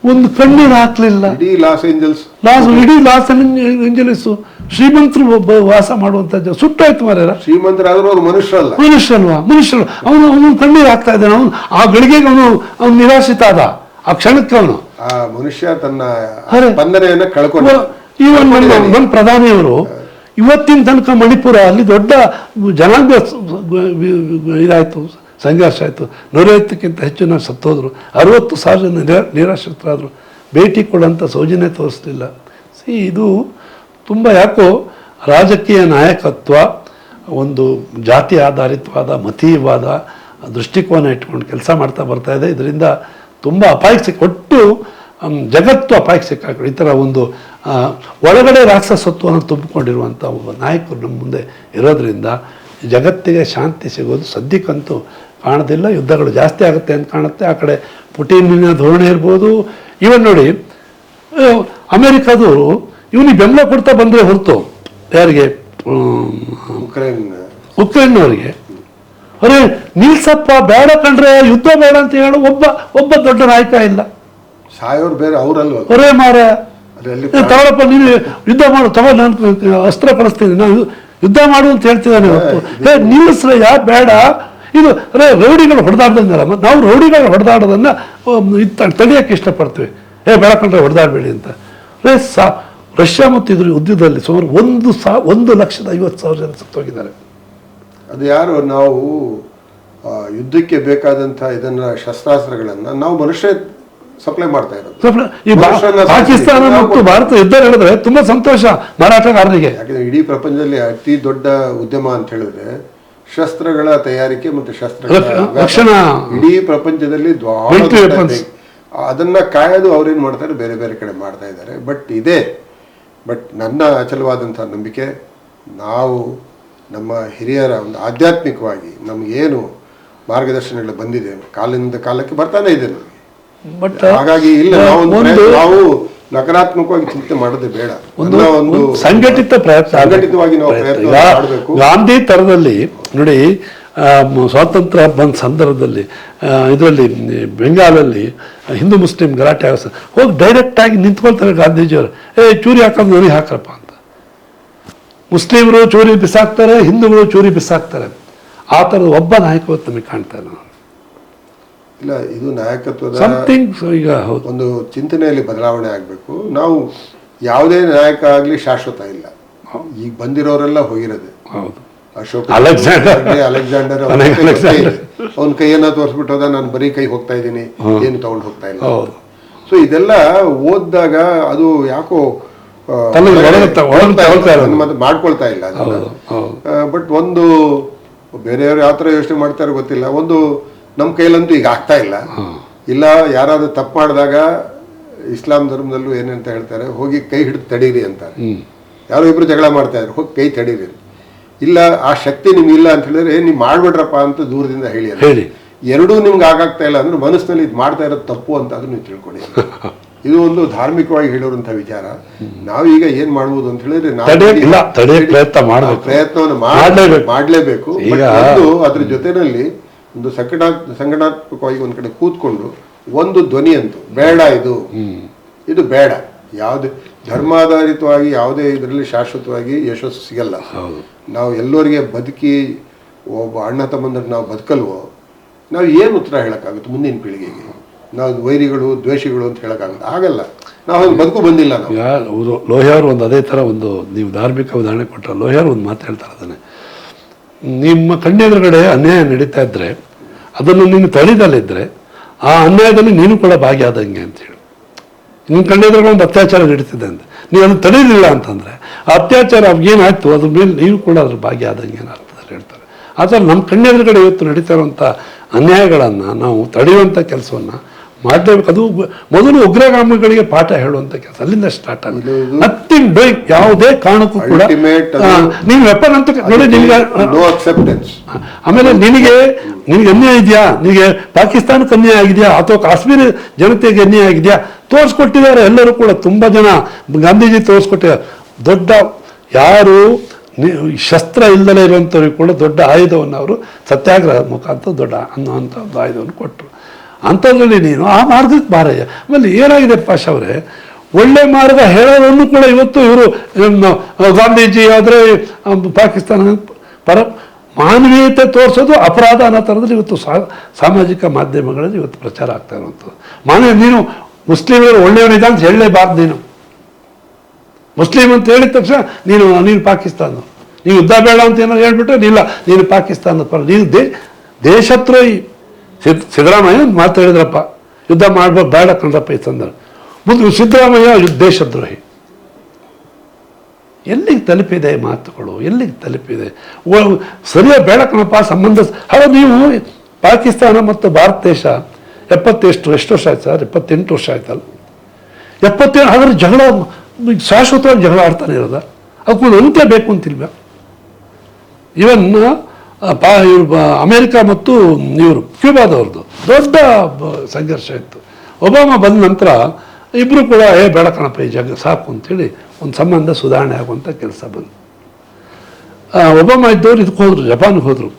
ಒಂದು ಕಣ್ಣೀರು ಹಾಕ್ಲಿಲ್ಲ. ಇಡೀ ಲಾಸ್ ಏಂಜಲ್ಸ್ ಲಾಸ್ ಇಡೀ ಲಾಸ್ ಏಂಜಲೀಸು ಶ್ರೀಮಂತರು ಒಬ್ಬ ವಾಸ ಮಾಡುವಂತ ಸುಟ್ಟಾಯ್ತು ಮರ. ಶ್ರೀಮಂತರಾದ್ರೂ ಅವ್ರು ಮನುಷ್ಯರಲ್ಲ. ಮನುಷ್ಯಲ್ವಾ ಮನುಷ್ಯರು. ಅವನು ಅವನು ಕಣ್ಣೀರು ಹಾಕ್ತಾ ಇದ್ದಾನೆ. ಅವನು ಆ ಗಳಿಗೆಗೆ ಅವನು ಅವನು ನಿರಾಶಿತ ಆದ. ಆ ಕ್ಷಣಕ್ಕೆ ಅವನು. ಆ ಮನುಷ್ಯ ತನ್ನ. ಕಳ್ಕೊಂಡು. ಕಳ್ಕೊಂಡ ಇವನ್ ನಮ್ಮ ನಮ್ಮ ಪ್ರಧಾನಿಯವರು ಇವತ್ತಿನ ತನಕ ಮಣಿಪುರ ಅಲ್ಲಿ ದೊಡ್ಡ ಜನಾಂಗ ಇದಾಯಿತು ಸಂಘರ್ಷ ಆಯಿತು. ನೂರೈವತ್ತಕ್ಕಿಂತ ಹೆಚ್ಚು ಜನ ಸತ್ತೋದ್ರು. ಅರವತ್ತು ಸಾವಿರ ನಿರಾ ನಿರಾಶ್ರಿತರಾದರು. ಭೇಟಿ ಕೊಡೋಂಥ ಸೌಜನ್ಯ ತೋರಿಸ್ಲಿಲ್ಲ. ಸಿ ಇದು ತುಂಬ ಯಾಕೋ ರಾಜಕೀಯ ನಾಯಕತ್ವ ಒಂದು ಜಾತಿ ಆಧಾರಿತವಾದ ಮತೀಯವಾದ ದೃಷ್ಟಿಕೋನ ಇಟ್ಕೊಂಡು ಕೆಲಸ ಮಾಡ್ತಾ ಬರ್ತಾ ಇದೆ. ಇದರಿಂದ ತುಂಬ ಅಪಾಯಕ್ಕೆ ಒಟ್ಟು ಜಗತ್ತು ಅಪಾಯಕ್ಕೆ ಸಿಕ್ಕಾಕೊಂಡು ಈ ಥರ ಒಂದು ಒಳಗಡೆ ರಾಕ್ಷಸತ್ವವನ್ನು ತುಂಬಿಕೊಂಡಿರುವಂಥ ಒಬ್ಬ ನಾಯಕರು ನಮ್ಮ ಮುಂದೆ ಇರೋದರಿಂದ ಜಗತ್ತಿಗೆ ಶಾಂತಿ ಸಿಗೋದು ಸದ್ಯಕ್ಕಂತೂ ಕಾಣೋದಿಲ್ಲ. ಯುದ್ಧಗಳು ಜಾಸ್ತಿ ಆಗುತ್ತೆ ಅಂತ ಕಾಣುತ್ತೆ. ಆ ಕಡೆ ಪುಟಿನಿನ ಧೋರಣೆ ಇರ್ಬೋದು. ಇವನ್ ನೋಡಿ ಅಮೇರಿಕಾದವರು ಇವನಿಗೆ ಬೆಂಬಲ ಕೊಡ್ತಾ ಬಂದರೆ ಹೊರತು ಯಾರಿಗೆ? ಉಕ್ರೇನ್ ಉಕ್ರೇನ್ನವರಿಗೆ. ಅರೆ ನಿಲ್ಸಪ್ಪ ಬೇಡ ಕಂಡ್ರೆ ಯುದ್ಧ ಬೇಡ ಅಂತ ಹೇಳೋ ಒಬ್ಬ ಒಬ್ಬ ದೊಡ್ಡ ನಾಯಕ ಇಲ್ಲ. ಸಾಯೋರು ಬೇರೆ ಅವರಲ್ವ? ಒರೇ ಮಾರ. ತಗೊಳಪ್ಪ ನೀನು ಯುದ್ಧ ಮಾಡು ತಗೋ ನಾನು ಅಸ್ತ್ರ ಕಳಿಸ್ತೀನಿ ನಾನು ಯುದ್ಧ ಮಾಡು ಅಂತ ಹೇಳ್ತಿದ್ದಾನೆ ಹೇ ಏ ನಿಲ್ಲಿಸ್ರಯ್ಯ ಬೇಡ? ಇದು ರೇ ರೌಡಿಗಳು ಹೊಡೆದಾಡ್ದಂಗಲ್ಲ ಮತ್ತು ನಾವು ರೌಡಿಗಳು ಹೊಡೆದಾಡೋದನ್ನ ತಡೆಯೋಕ್ಕೆ ಇಷ್ಟಪಡ್ತೀವಿ. ಏ ಬೇಡ ಕಂಡ್ರೆ ಹೊಡೆದಾಡಬೇಡಿ ಅಂತ. ರೇ ಸಾ ರಷ್ಯಾ ಮತ್ತು ಇದ್ರ ಯುದ್ಧದಲ್ಲಿ ಸುಮಾರು ಒಂದು ಸಾ ಒಂದು ಲಕ್ಷದ ಐವತ್ತು ಸಾವಿರ ಜನ ಸತ್ತೋಗಿದ್ದಾರೆ. ಅದು ಯಾರು? ನಾವು ಯುದ್ಧಕ್ಕೆ ಬೇಕಾದಂಥ ಇದನ್ನು ಶಸ್ತ್ರಾಸ್ತ್ರಗಳನ್ನ ನಾವು ಮನುಷ್ಯ ಸಪ್ಲೈ ಮಾಡ್ತಾ ಇರೋದು. ಈ ಪಾಕಿಸ್ತಾನ ಮತ್ತು ಭಾರತ ಯುದ್ಧ ಹೇಳಿದ್ರೆ ತುಂಬಾ ಸಂತೋಷ ಮಾರಾಟಗಾರರಿಗೆ. ಯಾಕಂದ್ರೆ ಇಡೀ ಪ್ರಪಂಚದಲ್ಲಿ ಅತಿ ದೊಡ್ಡ ಉದ್ಯಮ ಅಂತ ಹೇಳಿದ್ರೆ ಶಸ್ತ್ರಗಳ ತಯಾರಿಕೆ ಮತ್ತು ವ್ಯಾಪಾರ. ಇಡೀ ಪ್ರಪಂಚದಲ್ಲಿ. ಅದನ್ನ ಕಾಯೋದು ಅವ್ರೇನ್ ಮಾಡ್ತಾರೆ? ಬೇರೆ ಬೇರೆ ಕಡೆ ಮಾಡ್ತಾ ಇದ್ದಾರೆ. ಬಟ್ ಇದೆ. ಬಟ್ ನನ್ನ ಅಚಲವಾದಂತಹ ನಂಬಿಕೆ ನಾವು ನಮ್ಮ ಹಿರಿಯರ ಒಂದು ಆಧ್ಯಾತ್ಮಿಕವಾಗಿ ನಮಗೇನು ಮಾರ್ಗದರ್ಶನಗಳು ಬಂದಿದೆ ಕಾಲದಿಂದ ಕಾಲಕ್ಕೆ ಬರ್ತಾನೆ ಇದೆ. ಬಟ್ ಹಾಗಾಗಿ ಇಲ್ಲ ನಾವು ನಕಾರಾತ್ಮಕವಾಗಿ ಚಿಂತೆ ಮಾಡೋದೇ ಬೇಡ. ಒಂದು ಸಂಘಟಿತ ಪ್ರಯತ್ನ ಸಂಘಟಿತವಾಗಿ ನಾವು ಪ್ರಯತ್ನ. ಪ್ರಯತ್ನ ಮಾಡಬೇಕು. ಗಾಂಧಿ ತರದಲ್ಲಿ ನೋಡಿ ಸ್ವಾತಂತ್ರ್ಯ ಬಂದ ಸಂದರ್ಭದಲ್ಲಿ ಇದರಲ್ಲಿ ಬೆಂಗಾಲಲ್ಲಿ ಹಿಂದೂ ಮುಸ್ಲಿಂ ಗಲಾಟೆ ಆಗ ಹೋಗಿ ಡೈರೆಕ್ಟ್ ಆಗಿ ನಿಂತ್ಕೊಳ್ತಾರೆ ಗಾಂಧೀಜಿಯವರು ಏ ಚೂರಿ ಹಾಕೋದು ನನಗೆ ಹಾಕ್ರಪ್ಪ ಅಂತ. ಮುಸ್ಲಿಮರು ಚೂರಿ ಬಿಸಾಕ್ತಾರೆ ಹಿಂದೂಗಳು ಚೂರಿ ಬಿಸಾಕ್ತಾರೆ. ಆ ಥರದ ಒಬ್ಬ ನಾಯಕತ್ವ ನಮಗೆ ಕಾಣ್ತಾ ಇಲ್ಲ. ಇಲ್ಲ ಇದು ನಾಯಕತ್ವದ ಸಮಥಿಂಗ್ ಈಗ ಒಂದು ಚಿಂತನೆಯಲ್ಲಿ ಬದಲಾವಣೆ ಆಗಬೇಕು. ನಾವು ಯಾವುದೇ ನಾಯಕ ಆಗಲಿ ಶಾಶ್ವತ ಇಲ್ಲ. ಈಗ ಬಂದಿರೋರೆಲ್ಲ ಹೋಗಿರೋದೆ. ಹೌದು. ಅಶೋಕ್ ಅಲೆಕ್ಸಾಂಡರ್. ಅಲೆಕ್ಸಾಂಡರ್. ಅವನ ಕೈಯನ್ನ ತೋರಿಸ್ಬಿಟ್ಟು ಹೋದ ನಾನು ಬರೀ ಕೈ ಹೋಗ್ತಾ ಇದ್ದೀನಿ. ಏನು ತಗೊಂಡು ಹೋಗ್ತಾ ಇಲ್ಲ ಸೊ ಇದೆಲ್ಲ ಓದಿದಾಗ ಅದು ಯಾಕೋ ಮಾಡ್ಕೊಳ್ತಾ ಇಲ್ಲ. ಬಟ್ ಒಂದು ಬೇರೆಯವ್ರು ಯಾವ ಥರ ಯೋಚನೆ ಮಾಡ್ತಾರೆ ಗೊತ್ತಿಲ್ಲ. ಒಂದು ನಮ್ಮ ಕೈಲಂತೂ ಈಗ ಆಗ್ತಾ ಇಲ್ಲ. ಇಲ್ಲ ಯಾರಾದ್ರೂ ತಪ್ಪು ಮಾಡಿದಾಗ ಇಸ್ಲಾಂ ಧರ್ಮದಲ್ಲೂ ಏನಂತ ಹೇಳ್ತಾರೆ ಹೋಗಿ ಕೈ ಹಿಡಿದು ತಡೀರಿ ಅಂತಾರೆ ಯಾರೋ ಇಬ್ರು ಜಗಳ ಮಾಡ್ತಾ ಇದ್ರು ಹೋಗಿ ಕೈ ತಡೀರಿ ಇಲ್ಲ ಆ ಶಕ್ತಿ ನಿಮ್ಗೆ ಇಲ್ಲ ಅಂತ ಹೇಳಿದ್ರೆ ನೀವು ಮಾಡ್ಬಿಡ್ರಪ್ಪ ಅಂತ ದೂರದಿಂದ ಹೇಳಿ. ಹೇಳಿ. ಎರಡೂ ನಿಮ್ಗೆ ಆಗಾಗ್ತಾ ಇಲ್ಲ ಅಂದ್ರೆ ಮನಸ್ಸಿನಲ್ಲಿ ಇದು ಮಾಡ್ತಾ ಇರೋದು ತಪ್ಪು ಅಂತ ಅದನ್ನು ನೀವು ತಿಳ್ಕೊಳ್ಳಿ. ಇದು ಒಂದು ಧಾರ್ಮಿಕವಾಗಿ ಹೇಳುವಂತ ವಿಚಾರ. ನಾವೀಗ ಏನ್ ಮಾಡ್ಬೋದು ಅಂತ ಹೇಳಿದ್ರೆ ನಾವು ಪ್ರಯತ್ನ ಮಾಡ್ಬೇಕು. ಪ್ರಯತ್ನವನ್ನು ಮಾಡ್ಲೇಬೇಕು. ಅದ್ರ ಜೊತೆನಲ್ಲಿ ಒಂದು ಸಂಘಟನಾ ಸಂಘಟನಾತ್ಮಕವಾಗಿ ಒಂದು ಕಡೆ ಕೂತ್ಕೊಂಡು ಒಂದು ಧ್ವನಿ ಅಂತು ಬೇಡ ಇದು. ಇದು ಬೇಡ. ಯಾವುದೇ ಧರ್ಮಾಧಾರಿತವಾಗಿ ಯಾವುದೇ ಇದರಲ್ಲಿ ಶಾಶ್ವತವಾಗಿ ಯಶಸ್ಸು ಸಿಗಲ್ಲ. ಹೌದು. ನಾವು ಎಲ್ಲರಿಗೆ ಬದುಕಿ ಒಬ್ಬ ಅಣ್ಣ ತಮ್ಮಂದ್ರೆ ನಾವು ಬದುಕಲ್ವೋ ನಾವು ಏನು ಉತ್ತರ ಹೇಳೋಕ್ಕಾಗುತ್ತೆ ಮುಂದಿನ ಪೀಳಿಗೆಗೆ? ನಾವು ವೈರಿಗಳು ದ್ವೇಷಿಗಳು ಅಂತ ಹೇಳೋಕ್ಕಾಗುತ್ತೆ. ಆಗಲ್ಲ ನಾವು ಹಂಗೆ ಬದುಕು ಬಂದಿಲ್ಲ ನಾವು. ಒಂದು ಅದೇ ಥರ ಒಂದು ನೀವು ಧಾರ್ಮಿಕ ಉದಾಹರಣೆ ಕೊಟ್ಟರೆ ಲೋಹಿಯವರು ಒಂದು ಮಾತು ಹೇಳ್ತಾರೆ ಅದನ್ನೇ. ನಿಮ್ಮ ಕಣ್ಣೆದುರುಗಡೆ ಅನ್ಯಾಯ ನಡೀತಾ ಇದ್ರೆ, ಅದನ್ನು ನೀನು ತಳಿದಲ್ಲಿದ್ದರೆ ಆ ಅನ್ಯಾಯದಲ್ಲಿ ನೀನು ಕೂಡ ಭಾಗಿಯಾದಂಗೆ ಅಂತೇಳಿ ನಿಮ್ಮ ಕಣ್ಣೆದುರುಗಡೆ ಒಂದು ಅತ್ಯಾಚಾರ ನಡೀತಿದೆ ಅಂತ. ನೀವು ಅದನ್ನು ತಡೀಲಿಲ್ಲ ಅಂತಂದರೆ, ಆ ಅತ್ಯಾಚಾರ ಏನಾಯ್ತು? ಅದ್ರ ಮೇಲೆ ನೀವು ಕೂಡ ಅದ್ರ ಭಾಗಿಯಾದಂಗೆ ಅರ್ಥದಲ್ಲಿ ಹೇಳ್ತಾರೆ. ಆ ನಮ್ಮ ಕಣ್ಣೆದುರುಗಡೆ ಇವತ್ತು ನಡೀತಾ ಇರುವಂಥ ಅನ್ಯಾಯಗಳನ್ನು ನಾವು ತಡೆಯುವಂಥ ಕೆಲಸವನ್ನು ಮಾಡಲೇಬೇಕು ಅದು ಮೊದಲು ಉಗ್ರಗಾಮಿಗಳಿಗೆ ಪಾಠ ಹೇಳುವಂತ ಕೆಲಸ ಅಲ್ಲಿಂದ ಸ್ಟಾರ್ಟ್ ಆಗಿದೆ ನಥಿಂಗ್ ಡೂಯಿಂಗ್ ಯಾವುದೇ ಕಾರಣಕ್ಕೂ ಕೂಡ ನೀವು ವೆಪನ್ ಅಂತ ನೋಡಿ ನಿಮಗೆ ಆಮೇಲೆ ನಿನಗೆ ನಿನಗೆ ಅನ್ಯಾಯ ಇದೆಯಾ? ನಿನಗೆ ಪಾಕಿಸ್ತಾನಕ್ಕೆ ಅನ್ಯಾಯ ಆಗಿದೆಯಾ? ಅಥವಾ ಕಾಶ್ಮೀರ ಜನತೆಗೆ ಅನ್ಯಾಯ ಆಗಿದೆಯಾ? ತೋರಿಸ್ಕೊಟ್ಟಿದ್ದಾರೆ ಎಲ್ಲರೂ ಕೂಡ ತುಂಬ ಜನ. ಗಾಂಧೀಜಿ ತೋರಿಸ್ಕೊಟ್ಟಿದ್ದಾರೆ ದೊಡ್ಡ ಯಾರು ಶಸ್ತ್ರ ಇಲ್ಲದೇ ಇರುವಂಥವ್ರಿಗೆ ಕೂಡ ದೊಡ್ಡ ಆಯುಧವನ್ನು ಅವರು ಸತ್ಯಾಗ್ರಹ ಮುಖಾಂತರ ದೊಡ್ಡ ಅನ್ನುವಂಥ ಒಂದು ಆಯುಧವನ್ನು ಕೊಟ್ಟರು. ಅಂಥದ್ರಲ್ಲಿ ನೀನು ಆ ಮಾರ್ಗಕ್ಕೆ ಬಾರಯ್ಯ. ಆಮೇಲೆ ಏನಾಗಿದೆ ಪಾಷ ಅವರೇ? ಒಳ್ಳೆ ಮಾರ್ಗ ಹೇಳೋದನ್ನು ಕೂಡ ಇವತ್ತು ಇವರು ಗಾಂಧೀಜಿ ಆದರೆ ಪಾಕಿಸ್ತಾನ ಪರ ಮಾನವೀಯತೆ ತೋರಿಸೋದು ಅಪರಾಧ ಅನ್ನೋ ಥರದಲ್ಲಿ ಇವತ್ತು ಸಾಮಾಜಿಕ ಮಾಧ್ಯಮಗಳಲ್ಲಿ ಇವತ್ತು ಪ್ರಚಾರ ಆಗ್ತಾ ಇರುವಂಥದ್ದು. ಮಾನವ ನೀನು ಮುಸ್ಲಿಮರು ಒಳ್ಳೆಯವನಿದೆ ಅಂತ ಹೇಳಲೇಬಾರ್ದು ನೀನು. ಮುಸ್ಲಿಂ ಅಂತ ಹೇಳಿದ ತಕ್ಷಣ ನೀನು ನೀನು ಪಾಕಿಸ್ತಾನ. ನೀವು ಯುದ್ಧ ಬೇಡ ಅಂತ ಏನಾದ್ರು ಹೇಳ್ಬಿಟ್ರೆ, ಇಲ್ಲ, ನೀನು ಪಾಕಿಸ್ತಾನದ ಪರ. ನೀನು ದೇ, ದೇಶದ್ರೋಹಿ. ಸಿದ್ ಸಿದ್ದರಾಮಯ್ಯ ಒಂದು ಮಾತು ಹೇಳಿದ್ರಪ್ಪ ಯುದ್ಧ ಮಾಡಬೇಕು ಬೇಡ ಕಣಪ್ಪ ಈ ಸಂದರ್ಭ. ಮುಂದೆ ಸಿದ್ದರಾಮಯ್ಯ ದೇಶದ್ರೋಹಿ. ಎಲ್ಲಿಗೆ ತಲುಪಿದೆ ಮಾತುಗಳು? ಎಲ್ಲಿಗೆ ತಲುಪಿದೆ? ಸರಿಯಾಗಿ ಬೇಡ ಕಣಪ್ಪ, ಸಂಬಂಧ ಹೌದು, ನೀವು ಪಾಕಿಸ್ತಾನ ಮತ್ತು ಭಾರತ ದೇಶ ಎಪ್ಪತ್ತೆಷ್ಟು, ಎಷ್ಟು ವರ್ಷ ಆಯ್ತು ಸರ್? ಎಪ್ಪತ್ತೆಂಟು ವರ್ಷ ಆಯ್ತಲ್ಲ. ಎಪ್ಪತ್ತೇಳು ಅದರ ಜಗಳ ಶಾಶ್ವತವಾಗಿ ಜಗಳ ಆಡ್ತಾನೆ ಇರೋದ? ಅದಕ್ಕೊಂದು ಅಂತ್ಯ ಬೇಕು ಅಂತಿಲ್ವ? ಇವನ್ ಪಾ, ಇವ್ರು ಅಮೇರಿಕ ಮತ್ತು ಇವರು ಕ್ಯೂಬಾದವ್ರದ್ದು ದೊಡ್ಡ ಸಂಘರ್ಷ ಇತ್ತು. ಒಬಾಮ ಬಂದ ನಂತರ ಇಬ್ಬರು ಕೂಡ, ಏ, ಬೇಡ ಕಣಪ್ಪ, ಈ ಜಗ, ಸಾಕು, ಅಂತೇಳಿ ಒಂದು ಸಂಬಂಧ ಸುಧಾರಣೆ ಆಗುವಂಥ ಕೆಲಸ ಬಂತು. ಒಬಾಮ ಇದ್ದವ್ರು ಇದಕ್ಕೆ ಹೋದರು, ಜಪಾನ್ಗೆ ಹೋದರು.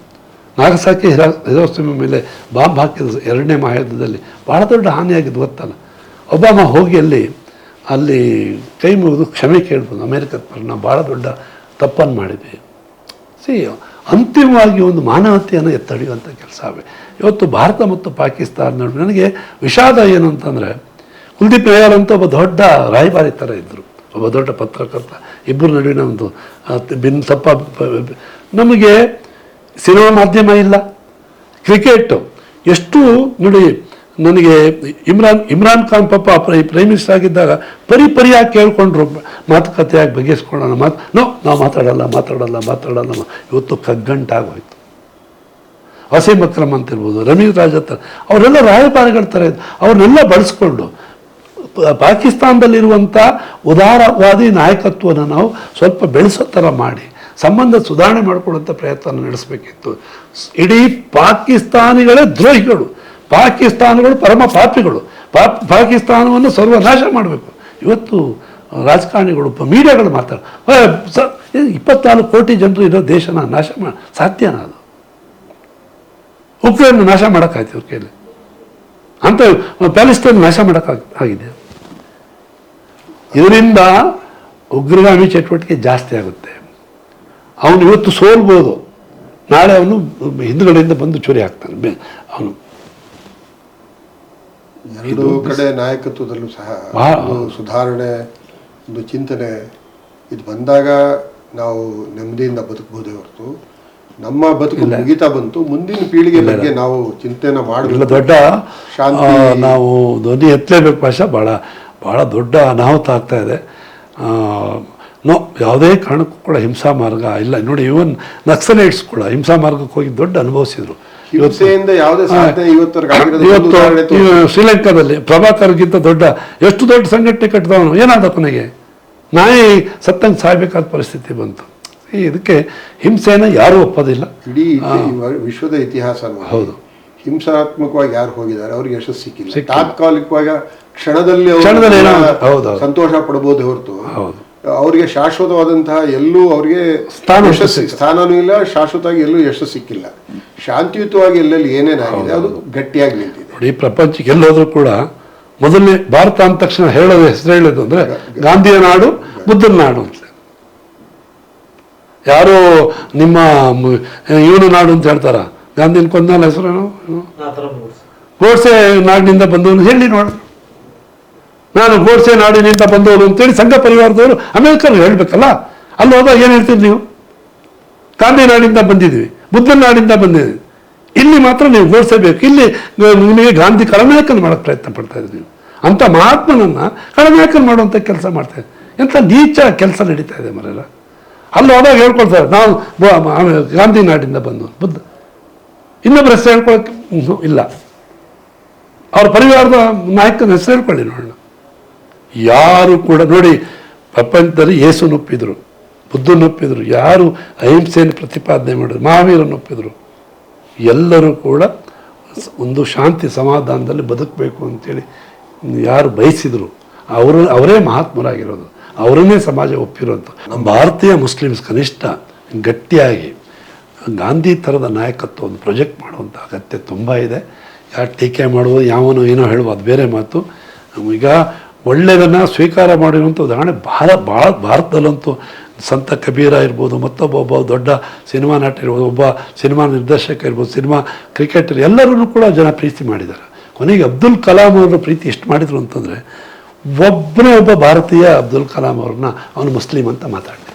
ನಾಗಸಾಕಿ ಹಿರಾ ಹಿರೋಸ್ತಮಿ ಮೇಲೆ ಬಾಂಬ್ ಹಾಕಿದ ಎರಡನೇ ಮಹಾಯುದ್ಧದಲ್ಲಿ ಭಾಳ ದೊಡ್ಡ ಹಾನಿಯಾಗಿದ್ದು ಗೊತ್ತಲ್ಲ. ಒಬಾಮ ಹೋಗಿ ಅಲ್ಲಿ ಅಲ್ಲಿ ಕೈ ಮುಗಿದು ಕ್ಷಮೆ ಕೇಳ್ಬೋದು. ಅಮೇರಿಕದ ಪರ ನಾವು ಭಾಳ ದೊಡ್ಡ ತಪ್ಪನ್ನು ಮಾಡಿದ್ವಿ ಸಿ ಅಂತಿಮವಾಗಿ ಒಂದು ಮಾನವತೆಯನ್ನು ಎತ್ತಡಿಯುವಂಥ ಕೆಲಸ ಇವತ್ತು ಭಾರತ ಮತ್ತು ಪಾಕಿಸ್ತಾನ ನಡುವೆ ನನಗೆ ವಿಷಾದ ಏನು ಅಂತಂದರೆ ಕುಲ್ದೀಪ್ ನಯ್ಯರ್ ಅಂತ ಒಬ್ಬ ದೊಡ್ಡ ರಾಯಭಾರಿ ಥರ ಇದ್ದರು ಒಬ್ಬ ದೊಡ್ಡ ಪತ್ರಕರ್ತ. ಇಬ್ಬರ ನಡುವಿನ ಒಂದು ಬಿನ್ ತಪ್ಪ ನಮಗೆ ಸಿನಿಮಾ ಮಾಧ್ಯಮ ಇಲ್ಲ. ಕ್ರಿಕೆಟ್ ಎಷ್ಟು, ನೋಡಿ ನನಗೆ ಇಮ್ರಾನ್ ಇಮ್ರಾನ್ ಖಾನ್ ಪಾಪ ಪ್ರೈ- ಪ್ರೈಮ್ ಮಿನಿಸ್ಟರ್ ಆಗಿದ್ದಾಗ ಪರಿ ಪರಿಯಾಗಿ ಕೇಳ್ಕೊಂಡ್ರು. ಮಾತುಕತೆಯಾಗಿ ಬಗೆಹರಿಸ್ಕೊಳ್ಳೋಣ ಮಾತು, ನೋ, ನಾವು ಮಾತಾಡಲ್ಲ ಮಾತಾಡಲ್ಲ ಮಾತಾಡಲ್ಲ ಇವತ್ತು ಕಗ್ಗಂಟಾಗೋಯ್ತು. ವಸೀಮ್ ಅಕ್ರಮ್ ಅಂತ ಇರ್ಬೋದು ರಮೇಶ್ ರಾಜ್ ಹತ್ರ ಅವರೆಲ್ಲ ರಾಯಭಾರಿಗಳ ಥರ ಇದ್ದು ಅವ್ರನ್ನೆಲ್ಲ ಬಳಸ್ಕೊಂಡು ಪಾಕಿಸ್ತಾನದಲ್ಲಿರುವಂಥ ಉದಾರವಾದಿ ನಾಯಕತ್ವನ ನಾವು ಸ್ವಲ್ಪ ಬೆಳೆಸೋ ಥರ ಮಾಡಿ, ಸಂಬಂಧ ಸುಧಾರಣೆ ಮಾಡಿಕೊಳ್ಳುವಂಥ ಪ್ರಯತ್ನ ನಡೆಸಬೇಕಿತ್ತು. ಇಡೀ ಪಾಕಿಸ್ತಾನಿಗಳೇ ದ್ರೋಹಿಗಳು. ಪಾಕಿಸ್ತಾನಿಗಳು ಪರಮ ಪಾಪಿಗಳು. ಪಾಪ್ ಪಾಕಿಸ್ತಾನವನ್ನು ಸರ್ವನಾಶ ಮಾಡಬೇಕು. ಇವತ್ತು ರಾಜಕಾರಣಿಗಳು ಮೀಡಿಯಾಗಳು ಮಾತಾಡ ಇಪ್ಪತ್ನಾಲ್ಕು ಕೋಟಿ ಜನರು ಇರೋ ದೇಶನ ನಾಶ ಮಾಡ ಸಾಧ್ಯನಾ ಅದು. ಉಕ್ರೇನ್ ನಾಶ ಮಾಡೋಕ್ಕಾಯ್ತು ಇವ್ರ ಕೈಯಲ್ಲಿ ಅಂತ ಪ್ಯಾಲಿಸ್ತೇನ್ ನಾಶ ಆಗಿದೆ. ಇದರಿಂದ ಉಗ್ರಗಾಮಿ ಚಟುವಟಿಕೆ ಜಾಸ್ತಿ ಆಗುತ್ತೆ. ಅವನು ಇವತ್ತು ಸೋಲ್ಬೋದು. ನಾಳೆ ಅವನು ಹಿಂದುಗಡೆಯಿಂದ ಬಂದು ಚೂರಿ ಹಾಕ್ತಾನೆ. ಅವನು ಎರಡು ಕಡೆ ನಾಯಕತ್ವದಲ್ಲೂ ಸಹ ಒಂದು ಸುಧಾರಣೆ ಒಂದು ಚಿಂತನೆ ಇದು ಬಂದಾಗ ನಾವು ನೆಮ್ಮದಿಯಿಂದ ಬದುಕಬಹುದೇ ಹೊರತು. ನಮ್ಮ ಬದುಕು ಮುಗಿತಾ ಬಂತು. ಮುಂದಿನ ಪೀಳಿಗೆ ಬಗ್ಗೆ ನಾವು ಚಿಂತೆನ ಇಲ್ಲ ದೊಡ್ಡ ಶಾಂತಿ- ನಾವು ಧ್ವನಿ ಎತ್ತಲೇಬೇಕು ಪಾಶ ಭಾಳ ಭಾಳ ದೊಡ್ಡ ಅನಾಹುತ ಆಗ್ತಾ ಇದೆ. ನೋ ಯಾವುದೇ ಕಾರಣಕ್ಕೂ ಕೂಡ ಹಿಂಸಾ ಮಾರ್ಗ ಇಲ್ಲ. ನೋಡಿ ಇವನ್ ನಕ್ಸಲೈಟ್ಸ್ ಕೂಡ ಹಿಂಸಾ ಮಾರ್ಗಕ್ಕೆ ಹೋಗಿ ದೊಡ್ಡ ಅನುಭವಿಸಿದ್ರು. ಹಿಂಸೆಯಿಂದ ಯಾವುದೇ ಸಾಧನೆ ಇವತ್ತವರೆಗೆ ಆಗಿರೋದು ಒಂದು ಇವತ್ತು ಉದಾಹರಣೆ ತೋರಿಸಿ. ಶ್ರೀಲಂಕಾದಲ್ಲಿ ಪ್ರಭಾಕರ್ಗಿಂತ ದೊಡ್ಡ ಎಷ್ಟು ದೊಡ್ಡ ಸಂಘಟನೆ ಕಟ್ಟಿದವನು ಏನಾದ ಕೊನೆಗೆ ನಾಯಿ ಸತ್ತಂಗೆ ಸಾಯ್ಬೇಕಾದ ಪರಿಸ್ಥಿತಿ ಬಂತು ಈ ಇದಕ್ಕೆ ಹಿಂಸೆನ ಯಾರೂ ಒಪ್ಪೋದಿಲ್ಲ ಇಡೀ ಇತಿ- ಇವ- ವಿಶ್ವದ ಇತಿಹಾಸ ನೋಡಿ. ಹೌದು. ಹಿಂಸಾತ್ಮಕವಾಗಿ ಯಾರು ಹೋಗಿದ್ದಾರೆ ಅವ್ರಿಗೆ ಯಶಸ್ಸು ಸಿಕ್ಕಿಲ್ಲ ತಾತ್ಕಾಲಿಕವಾಗಿ ಕ್ಷಣದಲ್ಲಿ ಅವ್ರು ಕ್ಷಣದಲ್ಲಿ ಏನೋ ತುಂಬಾ ಹೌದು, ಹೌದು. ಸಂತೋಷ ಪಡಬಹುದು ಹೊರತು ಹೌದು. ಅವರಿಗೆ ಶಾಶ್ವತವಾದಂತಹ ಎಲ್ಲೂ ಅವರಿಗೆ ಸ್ಥಾನ ಯಶಸ್ಸು. ಸ್ಥಾನನೂ ಇಲ್ಲ ಶಾಶ್ವತವಾಗಿ ಎಲ್ಲೂ ಯಶಸ್ಸು ಸಿಕ್ಕಿಲ್ಲ. ಶಾಂತಿಯುತವಾಗಿ ಎಲ್ಲೆಲ್ಲಿ ಏನೇನಾಗಿದೆ ಅದು ಗಟ್ಟಿಯಾಗಿ ನಿಂತಿದೆ. ನೋಡಿ ಪ್ರಪಂಚಕ್ಕೆ ಎಲ್ಲೋದ್ರೂ ಕೂಡ ಮೊದಲನೇ ಭಾರತ ಅಂದ ತಕ್ಷಣ ಹೇಳೋದು ಹೆಸರು ಹೇಳೋದು ಅಂದ್ರೆ ಗಾಂಧಿಯ ನಾಡು ಬುದ್ಧನ ನಾಡು ಅಂತ. ಯಾರು ನಿಮ್ಮ ಇವನು ನಾಡು ಅಂತ ಹೇಳ್ತಾರ? ಗಾಂಧಿನ ಕೊಂದಲ್ಲ ಹೆಸರೇನು? ಗೋಡ್ಸೆ ನಾಡಿನಿಂದ ಬಂದವನು ಹೇಳಿ ನೋಡ. ನಾನು ಗೋಡ್ಸೆ ನಾಡಿನಿಂದ ಬಂದವರು ಅಂತೇಳಿ ಸಂಘ ಪರಿವಾರದವರು ಅಮೆರಿಕರು ಹೇಳ್ಬೇಕಲ್ಲ? ಅಲ್ಲಿ ಹೋದಾಗ ಏನು ಹೇಳ್ತೀರಿ ನೀವು? ಗಾಂಧಿ ನಾಡಿಂದ ಬಂದಿದ್ದೀವಿ, ಬುದ್ಧನ ನಾಡಿಂದ ಬಂದಿದ್ದೀವಿ. ಇಲ್ಲಿ ಮಾತ್ರ ನೀವು ಗೋಡ್ಸಬೇಕು ಇಲ್ಲಿ ನಿಮಗೆ ಗಾಂಧಿ ಕಳನಾಯಕನ ಮಾಡೋಕ್ಕೆ ಪ್ರಯತ್ನ ಪಡ್ತಾ ಇದ್ದೀವಿ ನೀವು. ಅಂತ ಮಹಾತ್ಮನನ್ನ ಕಳನಾಯಕನ ಮಾಡುವಂಥ ಕೆಲಸ ಮಾಡ್ತಾ ಇದ್ದೀವಿ ಎಂಥ ನೀಚ ಕೆಲಸ ನಡೀತಾ ಇದೆ ಮರೆಲ್ಲ ಅಲ್ಲಿ ಹೋದಾಗ ಹೇಳ್ಕೊಳ್ತಾರೆ ನಾವು ಗಾಂಧಿ ನಾಡಿಂದ ಬಂದು ಬುದ್ಧ. ಇನ್ನೊಬ್ಬರ ಹೆಸರು ಹೇಳ್ಕೊಳಕ್ಕೆ ಇಲ್ಲ. ಅವ್ರ ಪರಿವಾರದ ನಾಯಕನ ಹೆಸರು ಹೇಳ್ಕೊಳ್ಳಿ ನೋಡೋಣ. ಯಾರು ಕೂಡ, ನೋಡಿ, ಪ್ರಪಂಚದಲ್ಲಿ ಯೇಸು ಒಪ್ಪಿದ್ರು ಬುದ್ಧನೊಪ್ಪಿದ್ರು ಯಾರು ಅಹಿಂಸೆಯನ್ನು ಪ್ರತಿಪಾದನೆ ಮಾಡಿದ್ರು ಮಹಾವೀರನೊಪ್ಪಿದ್ರು ಎಲ್ಲರೂ ಕೂಡ ಒಂದು ಶಾಂತಿ ಸಮಾಧಾನದಲ್ಲಿ ಬದುಕಬೇಕು ಅಂತೇಳಿ ಯಾರು ಬಯಸಿದ್ರು. ಅವರು, ಅವರೇ ಮಹಾತ್ಮರಾಗಿರೋದು, ಅವರನ್ನೇ ಸಮಾಜ ಒಪ್ಪಿರೋದು. ನಮ್ಮ ಭಾರತೀಯ ಮುಸ್ಲಿಮ್ಸ್ ಕನಿಷ್ಠ ಗಟ್ಟಿಯಾಗಿ ಗಾಂಧಿ ಥರದ ನಾಯಕತ್ವವನ್ನು ಪ್ರೊಜೆಕ್ಟ್ ಮಾಡುವಂಥ ಅಗತ್ಯ ತುಂಬ ಇದೆ. ಯಾರು ಟೀಕೆ ಮಾಡುವುದು, ಯಾವನು ಏನೋ ಹೇಳುವ, ಅದು ಬೇರೆ ಮಾತು. ಈಗ ಒಳ್ಳೆಯದನ್ನು ಸ್ವೀಕಾರ ಮಾಡಿರುವಂಥ ಉದಾಹರಣೆ ಭಾಳ ಭಾಳ ಭಾರತದಲ್ಲಂತೂ ಸಂತ ಕಬೀರ ಇರ್ಬೋದು, ಮತ್ತೊಬ್ಬ, ಒಬ್ಬ ದೊಡ್ಡ ಸಿನಿಮಾ ನಟ ಇರ್ಬೋದು, ಒಬ್ಬ ಸಿನಿಮಾ ನಿರ್ದೇಶಕ ಇರ್ಬೋದು, ಸಿನಿಮಾ ಕ್ರಿಕೆಟರ್ ಎಲ್ಲರನ್ನೂ ಕೂಡ ಜನ ಪ್ರೀತಿ ಮಾಡಿದ್ದಾರೆ. ಕೊನೆಗೆ ಅಬ್ದುಲ್ ಕಲಾಂ ಅವರ ಪ್ರೀತಿ ಎಷ್ಟು ಮಾಡಿದರು ಅಂತಂದರೆ ಒಬ್ಬನೇ ಒಬ್ಬ ಭಾರತೀಯ ಅಬ್ದುಲ್ ಕಲಾಂ ಅವ್ರನ್ನ ಅವನು ಮುಸ್ಲಿಂ ಅಂತ ಮಾತಾಡ್ತಿದ್ದ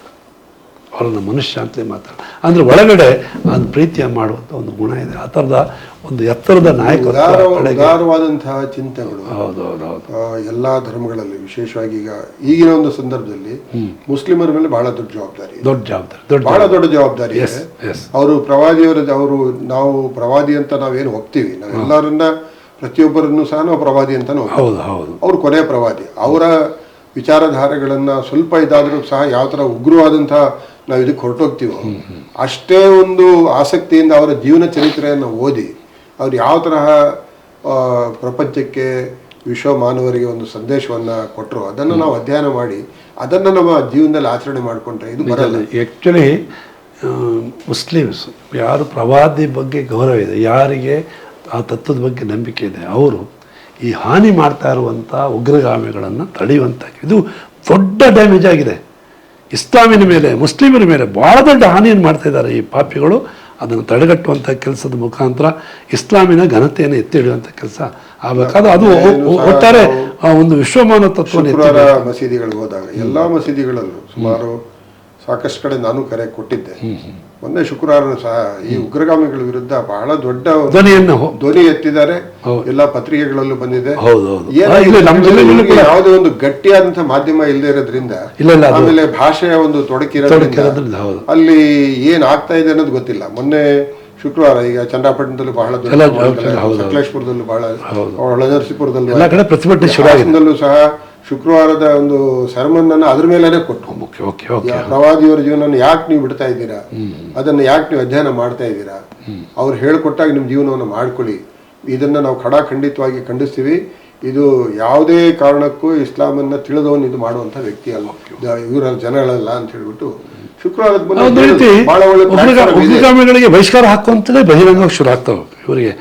ಅವರನ್ನ ಮನುಷ್ಯ ಅಂತಲೇ ಮಾತಾಡ ಅಂದರೆ ಒಳಗಡೆ ಅದು ಪ್ರೀತಿಯ ಮಾಡುವಂಥ ಒಂದು ಗುಣ ಇದೆ. ಆ ಥರದ ಒಂದು ಎತ್ತರದ ನಾಯಕ ಉದಾರವಾದಂತಹ ಚಿಂತನೆಗಳು ಹೌದು ಎಲ್ಲಾ ಧರ್ಮಗಳಲ್ಲಿ ವಿಶೇಷವಾಗಿ ಈಗ ಈಗಿನ ಒಂದು ಸಂದರ್ಭದಲ್ಲಿ ಮುಸ್ಲಿಮರ ಮೇಲೆ ಬಹಳ ದೊಡ್ಡ ಜವಾಬ್ದಾರಿ ದೊಡ್ಡ ಜವಾಬ್ದಾರಿ ಬಹಳ ದೊಡ್ಡ ಜವಾಬ್ದಾರಿ ಅವರು ಪ್ರವಾದಿಯವರ ಅವರು ನಾವು ಪ್ರವಾದಿ ಅಂತ ನಾವೇನು ಹೋಗ್ತೀವಿ ನಾವೆಲ್ಲರನ್ನ ಪ್ರತಿಯೊಬ್ಬರನ್ನು ಸಹ ನಾವು ಪ್ರವಾದಿ ಅಂತ ಹೌದು ಹೌದು. ಅವರು ಕೊನೆ ಪ್ರವಾದಿ. ಅವರ ವಿಚಾರಧಾರೆಗಳನ್ನ ಸ್ವಲ್ಪ ಇದಾದರೂ ಸಹ ಯಾವ ಥರ ಉಗ್ರವಾದಂತಹ ನಾವು ಇದಕ್ಕೆ ಹೊರಟೋಗ್ತೀವೋ? ಅಷ್ಟೇ ಒಂದು ಆಸಕ್ತಿಯಿಂದ ಅವರ ಜೀವನ ಚರಿತ್ರೆಯನ್ನು ಓದಿ ಅವ್ರು ಯಾವ ತರಹ ಪ್ರಪಂಚಕ್ಕೆ ವಿಶ್ವ ಮಾನವರಿಗೆ ಒಂದು ಸಂದೇಶವನ್ನು ಕೊಟ್ಟರು ಅದನ್ನು ನಾವು ಅಧ್ಯಯನ ಮಾಡಿ ಅದನ್ನು ನಮ್ಮ ಜೀವನದಲ್ಲಿ ಆಚರಣೆ ಮಾಡಿಕೊಂಡ್ರೆ ಇದು ಬರಲ್ಲ. ಆ್ಯಕ್ಚುಲಿ ಮುಸ್ಲಿಮ್ಸ್ ಯಾರು ಪ್ರವಾದಿ ಬಗ್ಗೆ ಗೌರವ ಇದೆ ಯಾರಿಗೆ ಆ ತತ್ವದ ಬಗ್ಗೆ ನಂಬಿಕೆ ಇದೆ ಅವರು ಈ ಹಾನಿ ಮಾಡ್ತಾ ಇರುವಂಥ ಉಗ್ರಗಾಮಿಗಳನ್ನು ತಡೆಯುವಂಥ ಇದು ದೊಡ್ಡ ಡ್ಯಾಮೇಜ್ ಆಗಿದೆ. ಇಸ್ಲಾಮಿನ ಮೇಲೆ ಮುಸ್ಲಿಮರ ಮೇಲೆ ಭಾಳ ದೊಡ್ಡ ಹಾನಿಯನ್ನು ಮಾಡ್ತಾ ಇದ್ದಾರೆ ಈ ಪಾಪಿಗಳು? ಅದನ್ನು ತಡೆಗಟ್ಟುವಂಥ ಕೆಲಸದ ಮುಖಾಂತರ ಇಸ್ಲಾಮಿನ ಘನತೆಯನ್ನು ಎತ್ತಿ ಹಿಡಿಯುವಂಥ ಕೆಲಸ ಆಗಬೇಕಾದ್ರೆ ಅದು ಒಟ್ಟಾರೆ ಆ ಒಂದು ವಿಶ್ವಮಾನ ತತ್ವ ಮಸೀದಿಗಳಿಗೆ ಹೋದಾಗ ಎಲ್ಲ ಮಸೀದಿಗಳಲ್ಲೂ ಸುಮಾರು ಸಾಕಷ್ಟು ಕಡೆ ನಾನು ಕರೆ ಕೊಟ್ಟಿದ್ದೆ. ಮೊನ್ನೆ ಶುಕ್ರವಾರ ಸಹ ಈ ಉಗ್ರಗಾಮಿಗಳ ವಿರುದ್ಧ ಬಹಳ ದೊಡ್ಡ ಧ್ವನಿಯನ್ನು ಧ್ವನಿ ಎತ್ತಿದ್ದಾರೆ ಎಲ್ಲ ಪತ್ರಿಕೆಗಳಲ್ಲೂ ಬಂದಿದೆ ಯಾವುದೇ ಒಂದು ಗಟ್ಟಿಯಾದಂತಹ ಮಾಧ್ಯಮ ಇಲ್ಲದೆ ಇರೋದ್ರಿಂದ ಆಮೇಲೆ ಭಾಷೆಯ ಒಂದು ತೊಡಕಿರೋದ್ರಿಂದ. ಅಲ್ಲಿ ಏನ್ ಆಗ್ತಾ ಇದೆ ಅನ್ನೋದು ಗೊತ್ತಿಲ್ಲ ಮೊನ್ನೆ ಶುಕ್ರವಾರ ಈಗ ಚನ್ನಪಟ್ಟಣದಲ್ಲೂ ಬಹಳ. ಸಕಲೇಶ್ಪುರದಲ್ಲೂ ಬಹಳ ಹೌದು. ನರಸೀಪುರದಲ್ಲೂ ಎಲ್ಲ ಕಡೆ ಪ್ರತಿಭಟನೆ ಶುರು ಆಗಿದೆ ಹಾಸನದಲ್ಲೂ ಸಹ ಶುಕ್ರವಾರದ ಒಂದು ಸರ್ಮನ್ ಅನ್ನ ಅದ್ರ ಮೇಲೇ ಕೊಟ್ಟು ಓಕೆ ಓಕೆ ಓಕೆ ಪ್ರವಾದಿಯವರ ಜೀವನ ಯಾಕೆ ನೀವು ಬಿಡ್ತಾ ಇದ್ದೀರಾ ಅದನ್ನ ಯಾಕೆ ನೀವು ಅಧ್ಯಯನ ಮಾಡ್ತಾ ಇದ್ದೀರಾ ಅವ್ರು ಹೇಳ್ಕೊಟ್ಟಾಗ ನಿಮ್ಮ ಜೀವನವನ್ನು ಮಾಡ್ಕೊಳ್ಳಿ ಇದನ್ನ ನಾವು ಖಡಾಖಂಡಿತವಾಗಿ ಖಂಡಿಸ್ತೀವಿ ಇದು ಯಾವುದೇ ಕಾರಣಕ್ಕೂ ಇಸ್ಲಾಮನ್ನ ತಿಳಿದವನು ಇದು ಮಾಡುವಂತಹ ವ್ಯಕ್ತಿ ಅಲ್ಲ ಇವರ ಜನಗಳಲ್ಲ ಅಂತ ಹೇಳ್ಬಿಟ್ಟು ಶುಕ್ರವಾರದ ಬಹಿಷ್ಕಾರ ಹಾಕುವಂಥದ್ದೇ ಬಹಿರಂಗ ಶುರು ಆಗ್ತಾವೆ ಇವರಿಗೆ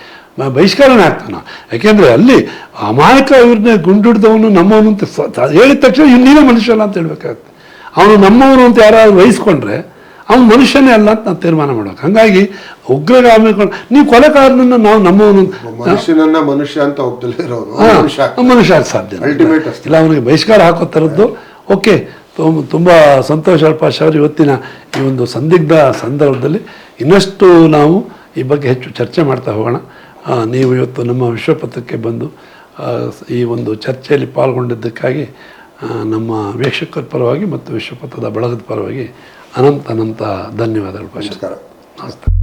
ಬಹಿಷ್ಕಾರನೇ ಆಗ್ತಾನ. ಯಾಕೆಂದ್ರೆ ಅಲ್ಲಿ ಅಮಾಯಕ ಇವ್ರನ್ನ ಗುಂಡಿಡ್ದವನು ನಮ್ಮವನು ಅಂತ ಹೇಳಿದ ತಕ್ಷಣ ನೀನೇ ಮನುಷ್ಯ ಅಲ್ಲ ಅಂತ ಹೇಳ್ಬೇಕಾಗತ್ತೆ. ಅವನು ನಮ್ಮವನು ಅಂತ ಯಾರಾದ್ರು ವಹಿಸ್ಕೊಂಡ್ರೆ ಅವನು ಮನುಷ್ಯನೇ ಅಲ್ಲ ಅಂತ ನಾವು ತೀರ್ಮಾನ ಮಾಡ್ಬೇಕು. ಹಂಗಾಗಿ ಉಗ್ರಗಾಮಿಗಳು ನೀವು ಕೊಲೆಗಾರನನ್ನ ನಾವು ನಮ್ಮವನು ಮನುಷ್ಯನನ್ನ ಮನುಷ್ಯ ಅಂತ ಮನುಷ್ಯ ಸಾಧ್ಯ. ಇಲ್ಲ. ಅವನಿಗೆ ಬಹಿಷ್ಕಾರ ಹಾಕೋ ಥರದ್ದು ಓಕೆ ತುಂಬ ತುಂಬ ಸಂತೋಷ ಅಲ್ಪಾಶ್ ಅವರು ಇವತ್ತಿನ ಈ ಒಂದು ಸಂದಿಗ್ಧ ಸಂದರ್ಭದಲ್ಲಿ ಇನ್ನಷ್ಟು ನಾವು ಈ ಬಗ್ಗೆ ಹೆಚ್ಚು ಚರ್ಚೆ ಮಾಡ್ತಾ ಹೋಗೋಣ. ನೀವು ಇವತ್ತು ನಮ್ಮ ವಿಶ್ವಪಥಕ್ಕೆ ಬಂದು ಈ ಒಂದು ಚರ್ಚೆಯಲ್ಲಿ ಪಾಲ್ಗೊಂಡಿದ್ದಕ್ಕಾಗಿ ನಮ್ಮ ವೀಕ್ಷಕರ ಪರವಾಗಿ ಮತ್ತು ವಿಶ್ವಪಥದ ಬಳಗದ ಪರವಾಗಿ ಅನಂತ ಅನಂತ ಧನ್ಯವಾದಗಳು ನಮಸ್ಕಾರ. ನಮಸ್ತೆ.